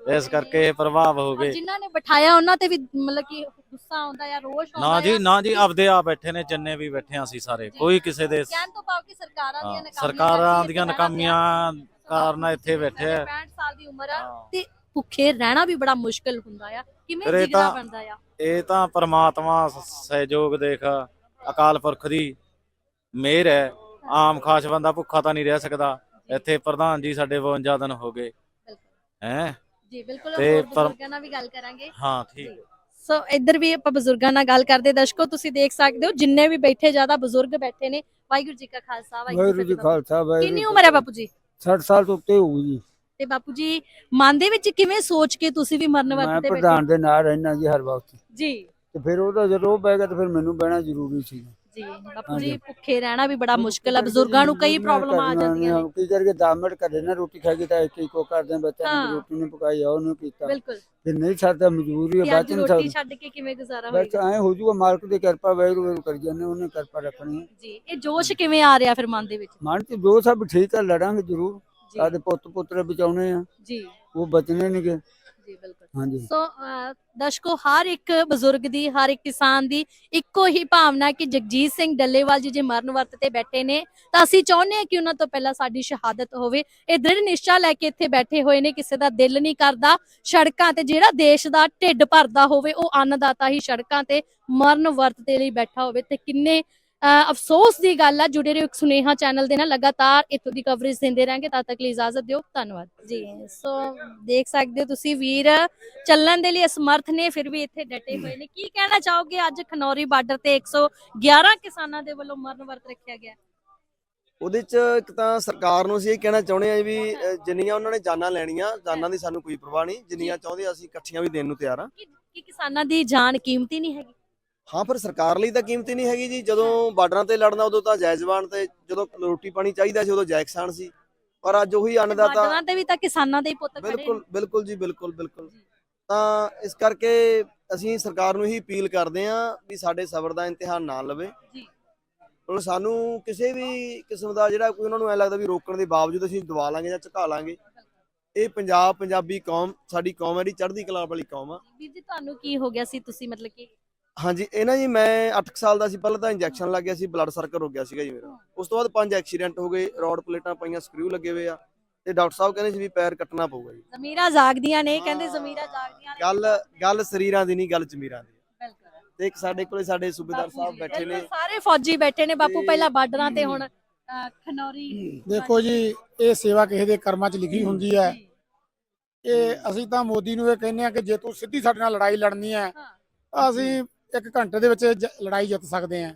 ਇਸ ਕਰਕੇ ਇਹ ਪ੍ਰਭਾਵ ਹੋ ਔਰ ਗਏ। ਜਿਨ੍ਹਾਂ ਨੇ ਬਿਠਾਇਆ ਉਹਨਾਂ ਤੇ ਵੀ ਮਤਲਬ ਕਿ ਗੁੱਸਾ ਆਉਂਦਾ ਜਾਂ ਰੋਸ਼ ਆਉਂਦਾ ਨਾ ਜੀ ਆ। ਨਾ ਜੀ ਆਪਦੇ ਆਪ ਬੈਠੇ ਨੇ ਜਿੰਨੇ ਵੀ ਬੈਠੇ ਹਾਂ ਅਸੀਂ ਸਾਰੇ। ਕੋਈ ਕਿਸੇ ਦੇ ਕਹਿਣ ਤੋਂ ਭਾਵ ਕਿ ਸਰਕਾਰਾਂ ਦੀਆਂ ਹਾਂ, ਨਾਕਾਮੀਆਂ ਸਰਕਾਰਾਂ ਦੀਆਂ ਨਾਕਾਮੀਆਂ ਕਾਰਨ ਇੱਥੇ ਬੈਠੇ ਆ। 65 ਸਾਲ ਦੀ ਉਮਰ ਆ ਹਾਂ। ਤੇ ਭੁੱਖੇ ਰਹਿਣਾ ਵੀ ਬੜਾ ਮੁਸ਼ਕਲ ਹੁੰਦਾ ਆ। ਕਿਵੇਂ ਫਿਰ ਇਹ ਜਿਗਰਾ ਤਾਂ- ਬਣਦਾ ਆ? ਇਹ ਤਾਂ ਪ੍ਰਮਾਤਮਾ ਸ- ਸਹਿਯੋਗ ਦੇਖ ਅਕਾਲ ਪੁਰਖ ਦੀ ਮਿਹਰ ਹੈ। ਆਮ ਖਾਸ ਬੰਦਾ ਭੁੱਖਾ ਤਾਂ ਨਹੀਂ ਰਹਿ ਸਕਦਾ। ਇੱਥੇ ਪ੍ਰਧਾਨ ਜੀ ਸਾਡੇ 52 ਦਿਨ ਹੋ ਗਏ। ਹੈ? ਜੀ ਬਿਲਕੁਲ ਤੇ ਹੋਰ ਪਰ- ਬਜ਼ੁਰਗਾਂ ਨਾਲ ਵੀ ਗੱਲ ਕਰਾਂਗੇ। ਹਾਂ ਠੀਕ। ਸੋ ਇੱਧਰ ਵੀ ਆਪਾਂ ਬਜ਼ੁਰਗਾਂ ਨਾਲ ਗੱਲ ਕਰਦੇ। ਦਰਸ਼ਕੋ ਤੁਸੀਂ ਦੇਖ ਸਕਦੇ ਹੋ ਜਿੰਨੇ ਵੀ ਬੈਠੇ ਜ਼ਿਆਦਾ ਬਜ਼ੁਰਗ ਬੈਠੇ ਨੇ। ਵਾਹਿਗੁਰੂ ਜੀ ਕਾ ਖਾਲਸਾ ਵਾਹਿਗੁਰੂ ਜੀ ਫਤਿਹ। ਖਾਲਸਾ ਕਿੰਨੀ ਵਾਹਿਗੁਰੂ ਉਮਰ ਹੈ ਬਾਪੂ ਜੀ? 60 ਸਾਲ ਤੋਂ ਉੱਤੇ ਹੋਊ ਜੀ। ਤੇ ਬਾਪੂ ਜੀ ਮਨ ਦੇ ਵਿੱਚ ਕਿਵੇਂ ਸੋਚ ਕੇ ਤੁਸੀਂ ਵੀ ਮਰਨ ਮੈਂ ਤੇ ਬੈਠੇ ਪ੍ਰਧਾਨ ਦੇ ਨਾਲ ਰਹਿਣਾ ਜੀ ਹਰ ਵਕਤ। ਜੀ। ਤੇ ਫਿਰ ਉਹਦਾ ਜਦੋਂ ਉਹ ਬਹਿ ਗਿਆ ਤੇ ਫਿਰ ਮੈਨੂੰ ਬਹਿਣਾ ਜ਼ਰੂਰੀ ਸੀ। ਜੀ। ਬਾਪੂ ਜੀ ਭੁੱਖੇ ਰਹਿਣਾ ਵੀ ਬੜਾ ਮੁਸ਼ਕਲ ਹੈ ਬਜ਼ੁਰਗਾਂ ਨੂੰ ਕਈ ਪ੍ਰੋਬਲਮ ਆ ਜਾਂਦੀਆਂ ਨੇ। ਕੀ ਕਰਕੇ 10 ਮਿੰਟ ਕਰਦੇ ਨਾ ਰੋਟੀ ਖਾ ਕੇ ਤਾਂ ਇੱਕ ਇੱਕ ਕੋ ਕਰਦੇ ਆ, ਬੱਚਿਆਂ ਹਾਂ। ਨੂੰ ਰੋਟੀ ਨਹੀਂ ਪਕਾਈ ਆ ਉਹਨੂੰ ਕੀਤਾ। ਬਿਲਕੁਲ। ਫਿਰ ਨਹੀਂ ਸਰਦਾ ਮਜਬੂਰੀ ਹੈ ਬਾਅਦ ਅੱਜ ਚ ਨਹੀਂ ਰੋਟੀ ਸਕਦਾ ਛੱਡ ਕੇ ਕਿਵੇਂ ਗੁਜ਼ਾਰਾ ਬਸ ਹੋਏਗਾ ਐ ਹੋ ਜੂਗਾ ਮਾਲਕ ਦੀ ਕਿਰਪਾ ਵਾਹਿਗੁਰੂ ਕਰੀ ਜਾਂਦੇ ਉਹਨੇ ਕਿਰਪਾ ਰੱਖਣੀ ਹੈ ਜੀ ਇਹ ਜੋਸ਼ ਕਿਵੇਂ ਆ ਰਿਹਾ ਫਿਰ ਮਨ ਦੇ ਵਿੱਚ? ਮਨ ਚ ਜੋ ਸਭ ਠੀਕ ਆ ਲੜਾਂਗੇ ਜ਼ਰੂਰ। ਜੀ। ਸਾਡੇ ਪੁੱਤ ਪੁੱਤਰ ਬਚਾਉਣੇ ਆ। ਜੀ। ਉਹ ਬਚਨੇ ਨਹੀਂਗੇ ਜੀ ਬਿਲਕੁਲ। ਹਾਂਜੀ। ਸੋ ਅਹ, ਦਰਸ਼ਕੋ ਹਰ ਇੱਕ ਬਜ਼ੁਰਗ ਦੀ ਹਰ ਇੱਕ ਕਿਸਾਨ ਦੀ ਇੱਕੋ ਹੀ ਭਾਵਨਾ ਕਿ ਜਗਜੀਤ ਸਿੰਘ ਡੱਲੇਵਾਲ ਜੀ ਜੇ ਮਰਨ ਵਰਤ ਤੇ ਬੈਠੇ ਨੇ ਤਾਂ ਅਸੀਂ ਚਾਹੁੰਦੇ ਹਾਂ ਕਿ ਉਹਨਾਂ ਤੋਂ ਪਹਿਲਾਂ ਸਾਡੀ ਸ਼ਹਾਦਤ ਹੋਵੇ। ਇਹ ਦ੍ਰਿੜ ਨਿਸ਼ਚਾ ਲੈ ਕੇ ਇੱਥੇ ਬੈਠੇ ਹੋਏ ਨੇ ਕਿਸੇ ਦਾ ਦਿਲ ਨਹੀਂ ਕਰਦਾ ਸੜਕਾਂ ਤੇ ਜਿਹੜਾ ਦੇਸ਼ ਦਾ ਢਿੱਡ ਭਰਦਾ ਹੋਵੇ ਉਹ ਅੰਨਦਾਤਾ ਹੀ ਸੜਕਾਂ ਤੇ ਮਰਨ ਵਰਤ ਦੇ ਲਈ ਬੈਠਾ ਹੋਵੇ। ਤੇ ਕਿੰਨੇ ਅਫਸੋਸ ਦੀ ਗੱਲ ਆ ਜੁੜੇ ਰਹੋ ਇੱਕ ਸੁਨੇਹਾ ਚੈਨਲ ਦੇ ਨਾਲ ਲਗਾਤਾਰ ਇੱਥੋਂ ਦੀ ਕਵਰੇਜ ਦਿੰਦੇ ਰਾਂਗੇ ਤਦ ਤੱਕ ਲਈ ਇਜਾਜ਼ਤ ਦਿਓ ਧੰਨਵਾਦ। ਜੀ ਸੋ ਦੇਖ ਸਕਦੇ ਹੋ ਤੁਸੀਂ ਵੀਰ ਚੱਲਣ ਦੇ ਲਈ ਅਸਮਰਥ ਨੇ ਫਿਰ ਵੀ ਇੱਥੇ ਡਟੇ ਹੋਏ ਨੇ। ਕੀ ਕਹਿਣਾ ਚਾਹੋਗੇ? ਅੱਜ ਖਨੌਰੀ ਬਾਰਡਰ ਤੇ 111 ਕਿਸਾਨਾਂ ਦੇ ਵੱਲੋਂ ਮਰਨ ਵਰਤ ਰੱਖਿਆ ਗਿਆ। ਉਹਦੇ ਚ ਇੱਕ ਤਾਂ ਸਰਕਾਰ ਨੂੰ ਅਸੀਂ ਇਹ ਕਹਿਣਾ ਚਾਹੁੰਦੇ ਆ ਵੀ ਜਿੰਨੀਆਂ ਉਹਨਾਂ ਨੇ ਜਾਨਾਂ ਲੈਣੀਆਂ ਜਾਨਾਂ ਦੀ ਸਾਨੂੰ ਕੋਈ ਪਰਵਾਹ ਨਹੀਂ ਜਿੰਨੀਆਂ ਚਾਹੁੰਦੇ ਅਸੀਂ ਇਕੱਠੀਆਂ ਵੀ ਦੇਣ ਨੂੰ ਤਿਆਰ ਆ ਕਿ ਕਿ ਕਿਸਾਨਾਂ ਦੀ ਜਾਨ ਕੀਮਤੀ ਨਹੀਂ ਹੈਗੀ? ਹਾਂ ਪਰ ਸਰਕਾਰ ਲਈ ਤਾਂ ਕੀਮਤੀ ਨਹੀਂ ਹੈਗੀ ਜੀ। ਜਦੋਂ ਬਾਰਡਰਾਂ ਤੇ ਲੜਨਾ ਉਦੋਂ ਤਾਂ ਜਾਇਜ਼ਵਾਨ ਤੇ ਜਦੋਂ ਰੋਟੀ ਪਾਣੀ ਚਾਹੀਦਾ ਸੀ ਉਦੋਂ ਜਾਇਕਸਾਨ ਸੀ। ਪਰ ਅੱਜ ਉਹੀ ਅੰਨਦਾਤਾ ਬਾਰਡਰਾਂ ਤੇ ਵੀ ਤਾਂ ਕਿਸਾਨਾਂ ਦੇ ਹੀ ਪੁੱਤ ਖੜੇ ਬਿਲਕੁਲ ਬਿਲਕੁਲ ਜੀ ਬਿਲਕੁਲ ਬਿਲਕੁਲ। ਤਾਂ ਇਸ ਕਰਕੇ ਅਸੀਂ ਸਰਕਾਰ ਨੂੰ ਹੀ ਅਪੀਲ ਕਰਦੇ ਆਂ ਵੀ ਸਾਡੇ ਸਬਰ ਦਾ ਇਮਤਿਹਾਨ ਨਾ ਲਵੇ। ਜੀ। ਮਤਲਬ ਸਾਨੂੰ ਕਿਸੇ ਵੀ ਕਿਸਮ ਦਾ ਜਿਹੜਾ ਕੋਈ ਉਹਨਾਂ ਨੂੰ ਐ ਲੱਗਦਾ ਵੀ ਰੋਕਣ ਦੇ ਬਾਵਜੂਦ ਅਸੀਂ ਦਵਾ ਲਾਂਗੇ ਜਾਂ ਝੁਕਾ ਲਾਂਗੇ ਇਹ ਪੰਜਾਬ ਪੰਜਾਬੀ ਕੌਮ ਸਾਡੀ ਕੌਮ ਹੈ ਜਿਹੜੀ ਚੜ੍ਹਦੀ ਕਲਾ ਵਾਲੀ ਕੌਮ ਆ। ਵੀਰ ਜੀ ਤੁਹਾਨੂੰ ਕੀ ਹੋ ਗਿਆ ਸੀ? ਤੁਸੀਂ ਮਤਲਬ ਕਿ ਹਾਂਜੀ ਇਹ ਨਾ ਜੀ ਮੈਂ 8 ਸਾਲ ਦਾ ਸੀ ਪਹਿਲਾਂ ਤਾਂ ਇੰਜੈਕਸ਼ਨ ਲੱਗ ਗਿਆ ਸੀ ਬਲੱਡ ਸਰਕਲ ਰੁਕ ਗਿਆ ਸੀਗਾ ਜੀ ਮੇਰਾ। ਉਸ ਤੋਂ ਬਾਅਦ ਪੰਜ ਐਕਸੀਡੈਂਟ ਹੋ ਗਏ ਰੋਡ ਪਲੇਟਾਂ ਪਈਆਂ ਸਕਰੂ ਲੱਗੇ ਹੋਏ ਆ। ਤੇ ਡਾਕਟਰ ਸਾਹਿਬ ਕਹਿੰਦੇ ਸੀ ਵੀ ਪੈਰ ਕੱਟਣਾ ਪਊਗਾ ਜੀ। ਜ਼ਮੀਰਾਂ ਜਾਗਦੀਆਂ ਨੇ ਕਹਿੰਦੇ ਜ਼ਮੀਰਾਂ ਜਾਗਦੀਆਂ ਨੇ। ਗੱਲ ਗੱਲ ਸਰੀਰਾਂ ਦੀ ਨਹੀਂ ਗੱਲ ਜ਼ਮੀਰਾਂ ਦੀ। ਬਿਲਕੁਲ। ਤੇ ਇੱਕ ਸਾਡੇ ਕੋਲੇ ਸਾਡੇ ਸੂਬੇਦਾਰ ਸਾਹਿਬ ਬੈਠੇ ਨੇ। ਸਾਰੇ ਫੌਜੀ ਬੈਠੇ ਨੇ ਬਾਪੂ ਪਹਿਲਾਂ ਬਾਰਡਰਾਂ ਤੇ ਹੁਣ ਖਨੌਰੀ ਦੇਖੋ ਜੀ ਇਹ ਸੇਵਾ ਕਿਸੇ ਦੇ ਕਰਮਾਂ 'ਚ ਲਿਖੀ ਹੁੰਦੀ ਹੈ। ਇਹ ਅਸੀਂ ਤਾਂ ਮੋਦੀ ਨੂੰ ਇਹ ਕਹਿੰਦੇ ਆ ਕਿ ਜੇ ਤੂੰ ਸਿੱਧੀ ਸਾਡੇ ਨਾਲ ਲੜਾਈ ਲੜਨੀ ਹੈ ਤਾਂ ਅਸੀਂ ਇੱਕ ਘੰਟੇ ਦੇ ਵਿੱਚ ਜ- ਲੜਾਈ ਜਿੱਤ ਸਕਦੇ ਹਾਂ।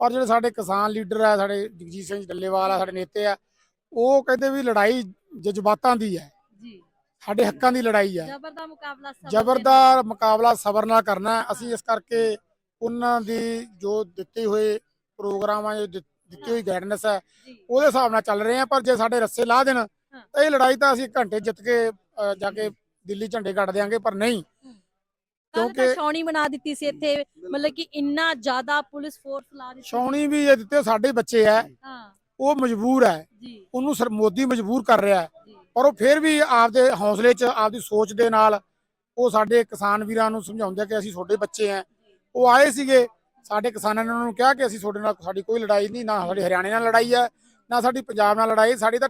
ਪਰ ਜਿਹੜੇ ਸਾਡੇ ਕਿਸਾਨ ਲੀਡਰ ਆ ਸਾਡੇ ਜਗਜੀਤ ਸਿੰਘ ਡੱਲੇਵਾਲ ਆ ਸਾਡੇ ਨੇਤੇ ਆ ਉਹ ਕਹਿੰਦੇ ਵੀ ਲੜਾਈ ਜਜ਼ਬਾਤਾਂ ਦੀ ਹੈ ਜੀ। ਸਾਡੇ ਹੱਕਾਂ ਦੀ ਲੜਾਈ ਹੈ ਜ਼ਬਰ ਦਾ ਮੁਕਾਬਲਾ ਸਬਰ ਜ਼ਬਰ ਦੇ ਦਾ ਨਾਲ। ਮੁਕਾਬਲਾ ਸਬਰ ਨਾਲ ਕਰਨਾ। ਹੈ। ਅਸੀਂ ਇਸ ਕਰਕੇ ਉਹਨਾਂ ਦੀ ਜੋ ਦਿੱਤੇ ਹੋਏ ਪ੍ਰੋਗਰਾਮਾਂ 'ਚ ਦਿੱ- ਦਿੱਤੀ ਹੋਈ ਗਾਈਡਨੈਸ ਹੈ ਉਹਦੇ ਹਿਸਾਬ ਨਾਲ ਚੱਲ ਰਹੇ ਆ। ਪਰ ਜੇ ਸਾਡੇ ਰੱਸੇ ਲਾ ਦੇਣ ਤਾਂ ਇਹ ਲੜਾਈ ਤਾਂ ਅਸੀਂ ਘੰਟੇ ਜਿੱਤ ਕੇ ਅ, ਜਾ ਕੇ ਦਿੱਲੀ ਝੰਡੇ ਗੱਡ ਦੇਾਂਗੇ ਪਰ ਨਹੀਂ। ਕਿਉਂਕਿ ਕਿਉਂਕਿ- ਛਾਉਣੀ ਬਣਾ ਦਿੱਤੀ ਸੀ ਇੱਥੇ ਮਤਲਬ ਕਿ ਇੰਨਾ ਜ਼ਿਆਦਾ ਪੁਲਿਸ ਫੋਰਸ ਲਾ ਦਿੱਤੀ। ਛਾਉਣੀ ਵੀ ਇਹ ਦਿੱਤੇ ਸਾਡੇ ਬੱਚੇ ਹਾਂ। ਉਹ ਮਜਬੂਰ ਹੈ ਜੀ। ਉਹਨੂੰ ਸਰ ਮੋਦੀ ਮਜਬੂਰ ਕਰ ਰਿਹਾ। ਹੈ ਜੀ। ਪਰ ਉਹ ਫਿਰ ਵੀ ਆਪਦੇ ਹੌਸਲੇ 'ਚ ਆਪਦੀ ਸੋਚ ਦੇ ਨਾਲ ਉਹ ਸਾਡੇ ਕਿਸਾਨ ਵੀਰਾਂ ਨੂੰ ਸਮਝਾਉਂਦੇ ਕਿ ਅਸੀਂ ਤੁਹਾਡੇ ਬੱਚੇ ਆ। ਉਹ ਆਏ ਸੀਗੇ ਸਾਡੇ ਕਿਸਾਨਾਂ ਨੇ ਉਹਨਾਂ ਨੂੰ ਕਿਹਾ ਕਿ ਅਸੀਂ ਤੁਹਾਡੇ ਨਾਲ ਸਾਡੀ ਕੋਈ ਲੜਾਈ ਨਹੀਂ ਨਾ ਸਾਡੀ ਹਰਿਆਣੇ ਨਾਲ ਲੜਾਈ ਹੈ ਨਾ ਸਾਡੀ ਪੰਜਾਬ ਨਾਲ ਲੜਾਈ ਸਾਡੀ ਤਾਂ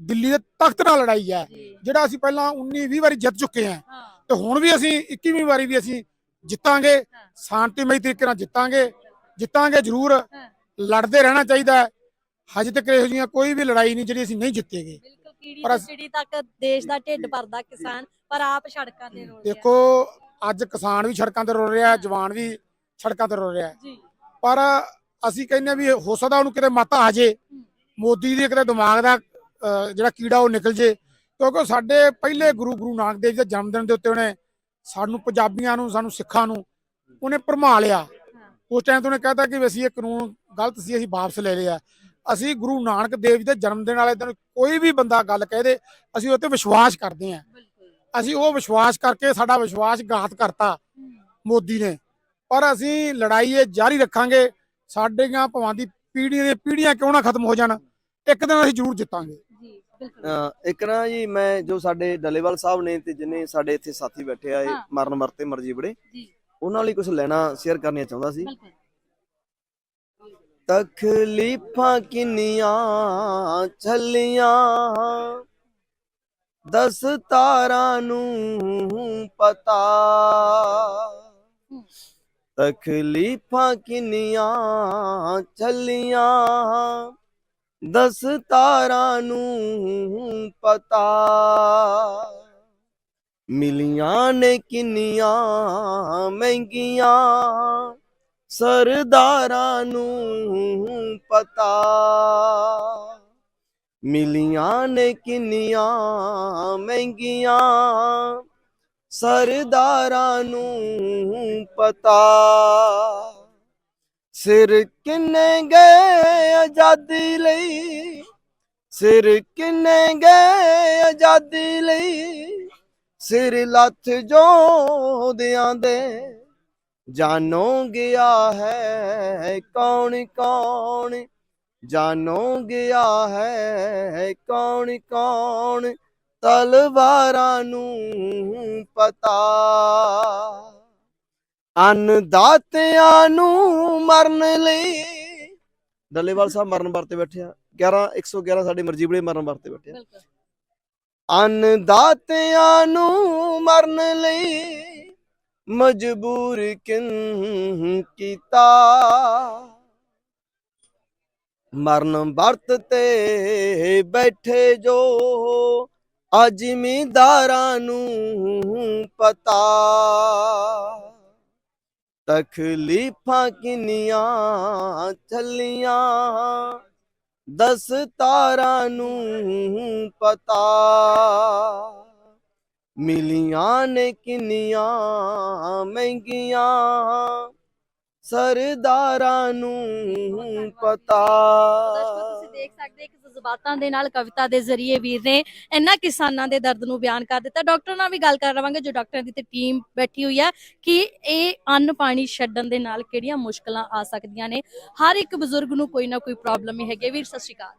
ਦਿੱਲੀ ਦੇ ਤਖਤ ਨਾਲ ਲੜਾਈ ਹੈ ਜੀ। ਜਿਹੜਾ ਅਸੀਂ ਪਹਿਲਾਂ 19 20 ਵਾਰੀ ਜਿੱਤ ਚੁੱਕੇ ਹਾਂ। ਤੇ ਹੁਣ ਵੀ ਅਸੀਂ 21ਵੀਂ ਵਾਰੀ ਵੀ ਅਸੀਂ ਜਿੱਤਾਂਗੇ ਸ਼ਾਂਤੀਮਈ ਤਰੀਕੇ ਨਾਲ ਜਿੱਤਾਂਗੇ ਜਿੱਤਾਂਗੇ ਜ਼ਰੂਰ। ਲੜਦੇ ਰਹਿਣਾ ਚਾਹੀਦਾ ਹਜੇ ਤੱਕ ਇਹੋ ਜਿਹੀਆਂ ਕੋਈ ਵੀ ਲੜਾਈ ਨਹੀਂ ਜਿਹੜੀ ਅਸੀਂ ਨਹੀਂ ਜਿੱਤੇਗੇ। ਪਰ ਚਿੜੀ ਤੱਕ ਦੇਸ਼ ਦਾ ਢਿੱਡ ਭਰਦਾ ਕਿਸਾਨ ਪਰ ਆਪ ਸੜਕਾਂ ਤੇ ਰਿਹਾ। ਦੇਖੋ ਅੱਜ ਕਿਸਾਨ ਵੀ ਸੜਕਾਂ ਤੇ ਰੋ ਰਿਹਾ ਜਵਾਨ ਵੀ ਸੜਕਾਂ ਤੇ ਰੋ ਰਿਹਾ। ਪਰ ਅਸੀਂ ਕਹਿੰਦੇ ਵੀ ਹੋ ਸਕਦਾ ਉਹਨੂੰ ਕਿਤੇ ਮਤ ਆ ਜੇ। ਮੋਦੀ ਦੇ ਕਿਤੇ ਦਿਮਾਗ ਦਾ ਜਿਹੜਾ ਕੀੜਾ ਉਹ ਨਿਕਲ ਜੇ। ਕਿਉਂਕਿ ਸਾਡੇ ਪਹਿਲੇ ਗੁਰੂ ਗੁਰੂ ਨਾਨਕ ਦੇਵ ਜੀ ਦੇ ਜਨਮ ਦਿਨ ਦੇ ਉੱਤੇ ਉਹਨੇ ਸਾਨੂੰ ਪੰਜਾਬੀਆਂ ਨੂੰ ਸਾਨੂੰ ਸਿੱਖਾਂ ਨੂੰ ਉਹਨੇ ਭਰਮਾ ਲਿਆ। ਉਸ ਟਾਈਮ ਤੋਂ ਉਹਨੇ ਕਹਿਤਾ ਕਿ ਅਸੀਂ ਇਹ ਕਾਨੂੰਨ ਗਲਤ ਸੀ ਅਸੀਂ ਵਾਪਸ ਲੈ ਲਿਆ। ਅਸੀਂ ਗੁਰੂ ਨਾਨਕ ਦੇਵ ਜੀ ਦੇ ਜਨਮ ਦਿਨ ਵਾਲੇ ਦਿਨ ਕੋਈ ਵੀ ਬੰਦਾ ਗੱਲ ਕਹਿ ਦੇ ਅਸੀਂ ਉਹ ਤੇ ਵਿਸ਼ਵਾਸ ਕਰਦੇ ਬਿਲਕੁਲ। ਅਸੀਂ ਉਹ ਵਿਸ਼ਵਾਸ ਕਰਕੇ ਸਾਡਾ ਵਿਸ਼ਵਾਸ ਘਾਤ ਕਰਤਾ ਮੋਦੀ ਨੇ। ਪਰ ਅਸੀਂ ਲੜਾਈ ਇਹ ਜਾਰੀ ਰੱਖਾਂਗੇ ਸਾਡੀਆਂ ਭਵਾਂ ਦੀ ਪੀੜ੍ਹੀਆਂ ਦੀਆਂ ਪੀੜ੍ਹੀਆਂ ਕਿਉਂ ਨਾ ਖਤਮ ਹੋ ਜਾਣ? ਇੱਕ ਦਿਨ ਅਸੀਂ ਜ਼ਰੂਰ ਜਿੱਤਾਂਗੇ। ਅਹ ਇੱਕ ਨਾ ਜੀ ਮੈਂ ਜੋ ਸਾਡੇ ਡੱਲੇਵਾਲ ਸਾਹਿਬ ਨੇ ਤੇ ਜਿੰਨੇ ਸਾਡੇ ਇੱਥੇ ਸਾਥੀ ਬੈਠੇ ਆ ਇਹ ਹਾਂ। ਮਰਨ ਮਰਤੇ ਮਰਜ਼ੀ ਬੜੇ ਜੀ। ਉਹਨਾਂ ਲਈ ਕੁਝ ਲੈਣਾ ਸ਼ੇਅਰ ਕਰਨੀਆਂ ਚਾਹੁੰਦਾ ਸੀ। ਬਿਲਕੁਲ। ਤਕਲੀਫਾਂ ਕਿੰਨੀਆਂ ਚੱਲੀਆਂ ਦਸ ਤਾਰਾਂ ਨੂੰ ਪਤਾ। ਤਕਲੀਫਾਂ ਕਿੰਨੀਆਂ ਚੱਲੀਆਂ ਦਸ ਤਾਰਾਂ ਨੂੰ ਪਤਾ। ਮਿਲੀਆਂ ਨੇ ਕਿੰਨੀਆਂ ਮਹਿੰਗੀਆਂ, ਸਰਦਾਰਾਂ ਨੂੰ ਪਤਾ। ਮਿਲੀਆਂ ਨੇ ਕਿੰਨੀਆਂ ਮਹਿੰਗੀਆਂ, ਸਰਦਾਰਾਂ ਨੂੰ ਪਤਾ। ਸਿਰ ਕਿੰਨੇ ਗਏ ਆਜ਼ਾਦੀ ਲਈ? ਸਿਰ ਕਿੰਨੇ ਗਏ ਆਜ਼ਾਦੀ ਲਈ? ਸਿਰ ਲੱਥ ਜੋਦਿਆਂ ਦੇ ਜਾਨੋ ਗਿਆ ਹੈ ਕੌਣ ਕੌਣ? ਜਾਨੋ ਗਿਆ ਹੈ ਕੌਣ ਕੌਣ? ਤਲਵਾਰਾਂ ਨੂੰ ਪਤਾ। ਅੰਨਦਾਤਿਆਂ ਨੂੰ ਮਰਨ ਲਈ। ਡੱਲੇਵਾਲ ਸਾਹਿਬ ਮਰਨ ਵਰਤੇ ਬੈਠੇ ਆ। 11 111 ਸਾਡੇ ਮਰਜੀਬੜੇ ਮਰਨ ਵਰਤੇ ਬੈਠੇ ਆ। ਬਿਲਕੁਲ। ਅੰਨਦਾਤਿਆਂ ਨੂੰ ਮਰਨ ਲਈ ਮਜਬੂਰ ਕਿਨ ਕੀਤਾ। ਮਰਨ ਵਰਤ ਤੇ ਬੈਠੇ ਜੋ ਆ ਜ਼ਿਮੀਂਦਾਰਾਂ ਨੂੰ ਪਤਾ। ਤਕਲੀਫਾਂ ਕਿੰਨੀਆਂ ਚੱਲੀਆਂ ਦਸ ਤਾਰਾਂ ਨੂੰ ਪਤਾ। ਮਿਲੀਆਂ ਨੇ ਕਿੰਨੀਆਂ ਮਹਿੰਗੀਆਂ ਸਰਦਾਰਾਂ ਨੂੰ ਪਤਾ। ਤੁਸੀਂ ਦੇਖ ਸਕਦੇ ਇੱਕ ਜਜ਼ਬਾਤਾਂ ਦੇ ਨਾਲ, ਕਵਿਤਾ ਦੇ ਜ਼ਰੀਏ ਵੀਰ ਨੇ ਇਹਨਾਂ ਕਿਸਾਨਾਂ ਦੇ ਦਰਦ ਨੂੰ ਬਿਆਨ ਕਰ ਦਿੱਤਾ। ਡਾਕਟਰ ਨਾਲ ਵੀ ਗੱਲ ਕਰ ਰਵਾਂਗੇ ਜੋ ਡਾਕਟਰਾਂ ਦੀ ਤੇ ਟੀਮ ਬੈਠੀ ਹੋਈ ਹੈ ਕਿ ਇਹ ਅੰਨ ਪਾਣੀ ਛੱਡਣ ਦੇ ਨਾਲ ਕਿਹੜੀਆਂ ਮੁਸ਼ਕਲਾਂ ਆ ਸਕਦੀਆਂ ਨੇ। ਹਰ ਇੱਕ ਬਜ਼ੁਰਗ ਨੂੰ ਕੋਈ ਨਾ ਕੋਈ ਪ੍ਰੋਬਲਮ ਹੀ ਹੈਗੀ ਵੀਰ, ਸਤਿ ਸ਼੍ਰੀ ਅਕਾਲ।